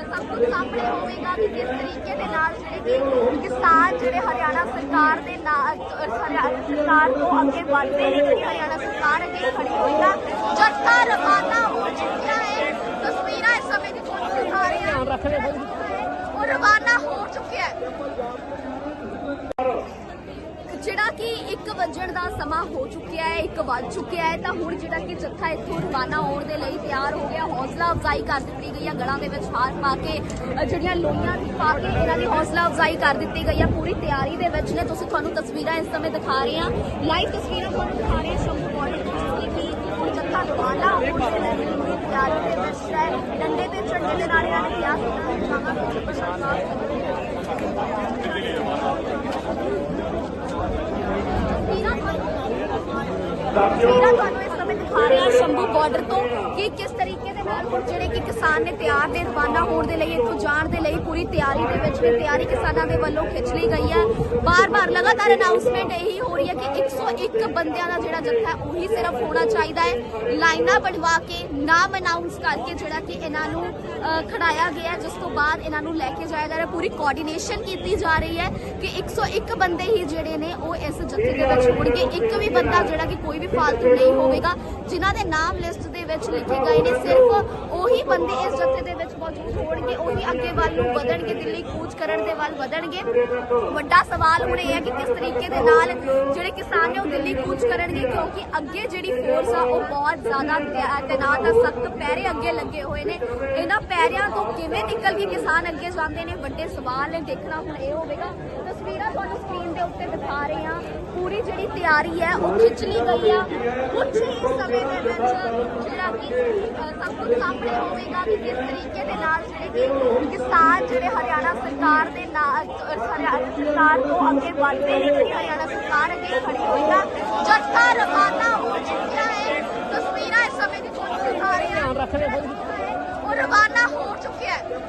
[SPEAKER 1] ਸਭ ਕੁਝ ਸਾਹਮਣੇ ਹੋਵੇਗਾ ਕਿ ਕਿਸ ਤਰੀਕੇ ਦੇ ਨਾਲ ਜਿਹੜੇ ਕਿ ਕਿਸਾਨ ਜਿਹੜੇ ਹਰਿਆਣਾ ਸਰਕਾਰ ਦੇ ਨਾਲ ਹਰਿਆਣਾ ਸਰਕਾਰ ਤੋਂ ਅੱਗੇ ਵੱਧਦੇ ਨੇ ਕਿ ਹਰਿਆਣਾ ਸਰਕਾਰ ਅੱਗੇ ਖੜੀ ਹੋਈ ਆ। ਜੱਥਾ ਰਵਾਨਾ ਹੋ ਚੁੱਕਿਆ ਹੈ ਤਸਵੀਰਾਂ ਇਸ ਸਮੇਂ ਦੀ ਤੁਹਾਨੂੰ ਦਿਖਾ ਰਹੇ ਹਾਂ ਉਹ ਰਵਾਨਾ ਹੋ ਚੁੱਕਿਆ ਹੈ ਕਿ 1 ਵਜਣ ਦਾ ਸਮਾਂ ਹੋ ਚੁੱਕਿਆ ਹੈ 1 ਵੱਜ ਚੁੱਕਿਆ ਹੈ, ਤਾਂ ਹੁਣ ਜਿਹੜਾ ਕਿ ਜੱਥਾ ਇੱਥੋਂ ਰਵਾਨਾ ਹੋਣ ਦੇ ਲਈ ਤਿਆਰ ਹੋ ਗਿਆ, ਹੌਸਲਾ ਅਫਜ਼ਾਈ ਕਰ ਦਿੱਤੀ ਗਈ ਹੈ ਗਲਾਂ ਦੇ ਵਿੱਚ ਹਾਰ ਪਾ ਕੇ ਜਿਹੜੀਆਂ ਲੋਈਆਂ ਦੀ ਪਾ ਕੇ ਇਹਨਾਂ ਦੀ ਹੌਸਲਾ ਅਫਜ਼ਾਈ ਕਰ ਦਿੱਤੀ ਗਈ ਹੈ ਪੂਰੀ ਤਿਆਰੀ ਦੇ ਵਿੱਚ ਨੇ। ਤੁਸੀਂ ਤੁਹਾਨੂੰ ਤਸਵੀਰਾਂ ਇਸ ਸਮੇਂ ਦਿਖਾ ਰਹੇ ਹਾਂ। ਲਾਈਵ ਤਸਵੀਰਾਂ ਤੁਹਾਨੂੰ ਦਿਖਾ ਰਹੇ ਹਾਂ ਸ਼ੰਭੂ ਬਾਰਡਰ ਜਿਸ ਦੀ ਕਿ ਹੁਣ ਜੱਥਾ ਰਵਾਨਾ ਹੋਣ ਦੇ ਲਈ ਪੂਰੀ ਤਿਆਰੀ ਦੇ ਵਿੱਚ ਹੈ। ਡੰਡੇ ਤੇ ਝੰਡੇ ਦੇ ਨਾਲ ਇਹਨਾਂ ਨੇ ਕਿਹਾ ਸੀ ਕਿ ਜਾਵਾਂਗੇ ਪ੍ਰਸ਼ਾਸਨ ਤਸਵੀਰਾਂ ਤੁਹਾਨੂੰ ਇਸ ਸਮੇਂ ਦਿਖਾ ਰਿਹਾ ਸ਼ੰਭੂ ਬਾਰਡਰ ਤੋਂ ਕਿ ਕਿਸ ਜਿਹੜੇ ਕਿ ਕਿਸਾਨ ਨੇ ਤਿਆਰ ਦੇ ਰਵਾਨਾ ਹੋਣ ਦੇ ਲਈ, ਇੱਥੋਂ ਜਾਣ ਦੇ ਲਈ ਪੂਰੀ ਤਿਆਰੀ ਦੇ ਵਿੱਚ ਨੇ ਤਿਆਰੀ ਕਿਸਾਨਾਂ ਦੇ ਵੱਲੋਂ ਖਿੱਚ ਲਈ ਗਈ ਹੈ। ਬਾਰ-ਬਾਰ ਲਗਾਤਾਰ ਅਨਾਉਂਸਮੈਂਟ ਇਹੀ ਹੋ ਰਹੀ ਹੈ ਕਿ 101 ਬੰਦਿਆਂ ਦਾ ਜਿਹੜਾ ਜੱਥਾ ਉਹੀ ਸਿਰਫ ਹੋਣਾ ਚਾਹੀਦਾ ਹੈ। ਲਾਈਨਾਂ ਬਣਵਾ ਕੇ, ਨਾਮ ਅਨਾਉਂਸ ਕਰਕੇ ਜਿਹੜਾ ਕਿ ਇਹਨਾਂ ਨੂੰ ਖੜਾਇਆ ਗਿਆ ਜਿਸ ਤੋਂ ਬਾਅਦ ਇਹਨਾਂ ਨੂੰ ਲੈ ਕੇ ਜਾਇਆ ਜਾ ਰਿਹਾ ਪੂਰੀ ਕੋਆਰਡੀਨੇਸ਼ਨ ਕੀਤੀ ਜਾ ਰਹੀ ਹੈ ਕਿ 101 ਬੰਦੇ ਹੀ ਜਿਹੜੇ ਨੇ, ਉਹ ਇਸ ਜੱਥੇ ਦੇ ਵਿੱਚ ਹੋਣਗੇ। ਇੱਕ ਵੀ ਬੰਦਾ ਜਿਹੜਾ ਕਿ ਕੋਈ ਵੀ ਫਾਲਤੂ ਨਹੀਂ ਹੋਵੇਗਾ, ਜਿਨ੍ਹਾਂ ਦੇ ਨਾਮ ਲਿਸਟ ਵਿੱਚ ਲਿਖੇ ਗਏ ਨੇ, ਸਿਰਫ ਉਹੀ ਬੰਦੇ ਇਸ ਜੱਥੇ ਦੇ ਵਿੱਚ ਮੌਜੂਦ ਹੋਣਗੇ, ਉਹੀ ਅੱਗੇ ਵੱਲ ਨੂੰ ਵਧਣਗੇ, ਦਿੱਲੀ ਕੂਚ ਕਰਨ ਦੇ ਵੱਲ ਵਧਣਗੇ। ਵੱਡਾ ਸਵਾਲ ਹੁਣ ਇਹ ਹੈ ਕਿ ਕਿਸ ਤਰੀਕੇ ਦੇ ਨਾਲ ਜਿਹੜੇ ਕਿਸਾਨ ਨੇ ਉਹ ਦਿੱਲੀ ਕੂਚ ਕਰਨਗੇ, ਕਿਉਂਕਿ ਅੱਗੇ ਜਿਹੜੀ ਫੋਰਸ ਆ, ਉਹ ਬਹੁਤ ਜ਼ਿਆਦਾ ਤੈਨਾਤ ਆ, ਸਖਤ ਪੈਰੇ ਅੱਗੇ ਲੱਗੇ ਹੋਏ ਨੇ। ਇਹਨਾਂ ਪੈਰਿਆਂ ਤੋਂ ਕਿਵੇਂ ਨਿਕਲ ਕੇ ਕਿਸਾਨ ਅੱਗੇ ਜਾਂਦੇ ਨੇ? ਵੱਡੇ ਸਵਾਲ ਨੇ, ਦੇਖਣਾ ਹੁਣ ਇਹ ਹੋਵੇਗਾ। ਤਸਵੀਰਾਂ ਤੁਹਾਨੂੰ ਸਕਰੀਨ ਦੇ ਉੱਤੇ ਦਿਖਾ ਰਹੇ ਹਾਂ। ਪੂਰੀ ਜਿਹੜੀ ਤਿਆਰੀ ਹੈ ਉਹ ਖਿੱਚ ਲਈ ਗਈ ਆ। ਕੁਝ ਹੀ ਸਮੇਂ ਦੇ ਵਿੱਚ ਜਿਹੜਾ ਕਿ ਸਭ ਕੁਝ ਸਾਹਮਣੇ ਹੋਵੇਗਾ ਕਿ ਕਿਸ ਤਰੀਕੇ ਦੇ ਨਾਲ ਜਿਹੜੇ ਕਿ ਕਿਸਾਨ ਜਿਹੜੇ ਹਰਿਆਣਾ ਸਰਕਾਰ ਦੇ ਨਾਲ ਹਰਿਆਣਾ ਸਰਕਾਰ ਤੋਂ ਅੱਗੇ ਵੱਧਦੇ ਨੇ ਜਿਹੜੀ ਹਰਿਆਣਾ ਸਰਕਾਰ ਅੱਗੇ ਖੜੀ ਹੋਈ ਆ। ਜੱਥਾ ਰਵਾਨਾ ਹੋ ਚੁੱਕਿਆ ਹੈ। ਤਸਵੀਰਾਂ ਇਸ ਸਮੇਂ ਦੀ ਤੁਹਾਨੂੰ ਦਿਖਾ ਰਹੇ ਹਾਂ। ਉਹ ਰਵਾਨਾ ਹੋ ਚੁੱਕਿਆ ਹੈ।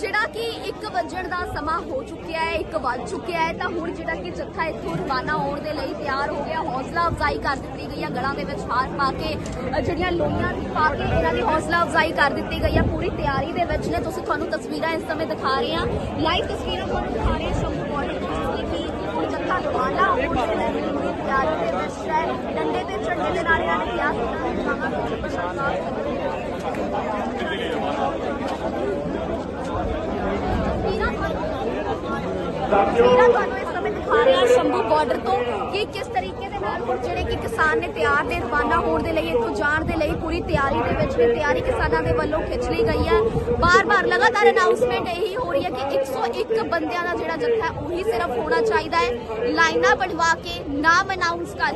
[SPEAKER 1] ਜਿਹੜਾ ਕਿ 1 ਵਜਣ ਦਾ ਸਮਾਂ ਹੋ ਚੁੱਕਿਆ ਹੈ 1 ਵੱਜ ਚੁੱਕਿਆ ਹੈ, ਤਾਂ ਹੁਣ ਜਿਹੜਾ ਕਿ ਜੱਥਾ ਇੱਥੋਂ ਰਵਾਨਾ ਹੋਣ ਦੇ ਲਈ ਤਿਆਰ ਹੋ ਗਿਆ। ਹੌਸਲਾ ਅਫਜ਼ਾਈ ਕਰ ਦਿੱਤੀ ਗਈ ਹੈ, ਗਲਾਂ ਦੇ ਵਿੱਚ ਹਾਰ ਪਾ ਕੇ ਜਿਹੜੀਆਂ ਲੋਈਆਂ ਪਾ ਕੇ ਇਹਨਾਂ ਦੀ ਹੌਸਲਾ ਅਫਜ਼ਾਈ ਕਰ ਦਿੱਤੀ ਗਈ ਹੈ। ਪੂਰੀ ਤਿਆਰੀ ਦੇ ਵਿੱਚ ਨੇ। ਤੁਸੀਂ ਤੁਹਾਨੂੰ ਤਸਵੀਰਾਂ ਇਸ ਸਮੇਂ ਦਿਖਾ ਰਹੇ ਹਾਂ। ਲਾਈਵ ਤਸਵੀਰਾਂ ਤੁਹਾਨੂੰ ਦਿਖਾ ਰਹੇ ਹਾਂ ਸ਼ੰਭੂ ਬਾਰਡਰ ਤੋਂ ਜਿਸ ਕਿ ਜੱਥਾ ਰਵਾਨਾ ਹੋਣ ਦੇ ਲਈ ਪੂਰੀ ਤਿਆਰੀ ਦੇ ਵਿੱਚ ਹੈ। ਡੰਡੇ ਤੇ ਝੰਡੇ ਦੇ ਨਾਲ ਇਹਨਾਂ ਨੇ ਕਿਹਾ ਸੀ ਜਾਵਾਂਗੇ ਪ੍ਰਸ਼ਾਸਨ ਤਸਵੀਰਾਂ ਤੁਹਾਨੂੰ ਇਸ ਸਮੇਂ ਦਿਖਾ ਰਹੇ ਹਾਂ ਸ਼ੰਭੂ ਬਾਰਡਰ ਤੋਂ ਕਿ ਕਿਸ ਤਰੀਕੇ ਦੇ ਨਾਲ ਹੁਣ ਜਿਹੜੇ ਕਿ ਕਿਸਾਨ ਨੇ ਤਿਆਰ ਨੇ ਰਵਾਨਾ ਹੋਣ ਦੇ ਲਈ, ਇੱਥੋਂ ਜਾਣ ਦੇ ਲਈ ਪੂਰੀ ਤਿਆਰੀ ਦੇ ਵਿੱਚ ਨੇ, ਤਿਆਰੀ ਕਿਸਾਨਾਂ ਦੇ ਵੱਲੋਂ ਖਿੱਚ ਲਈ ਗਈ ਹੈ। ਬਾਰ-ਬਾਰ ਲਗਾਤਾਰ ਅਨਾਉਂਸਮੈਂਟ ਇਹੀ ਹੋ ਰਹੀ ਹੈ ਕਿ 101 ਬੰਦਿਆਂ ਦਾ ਜਿਹੜਾ ਜੱਥਾ ਉਹੀ ਸਿਰਫ ਹੋਣਾ ਚਾਹੀਦਾ ਹੈ। ਲਾਈਨਾਂ ਬਣਵਾ ਕੇ ਨਾਮ ਅਨਾਉਂਸ ਕਰ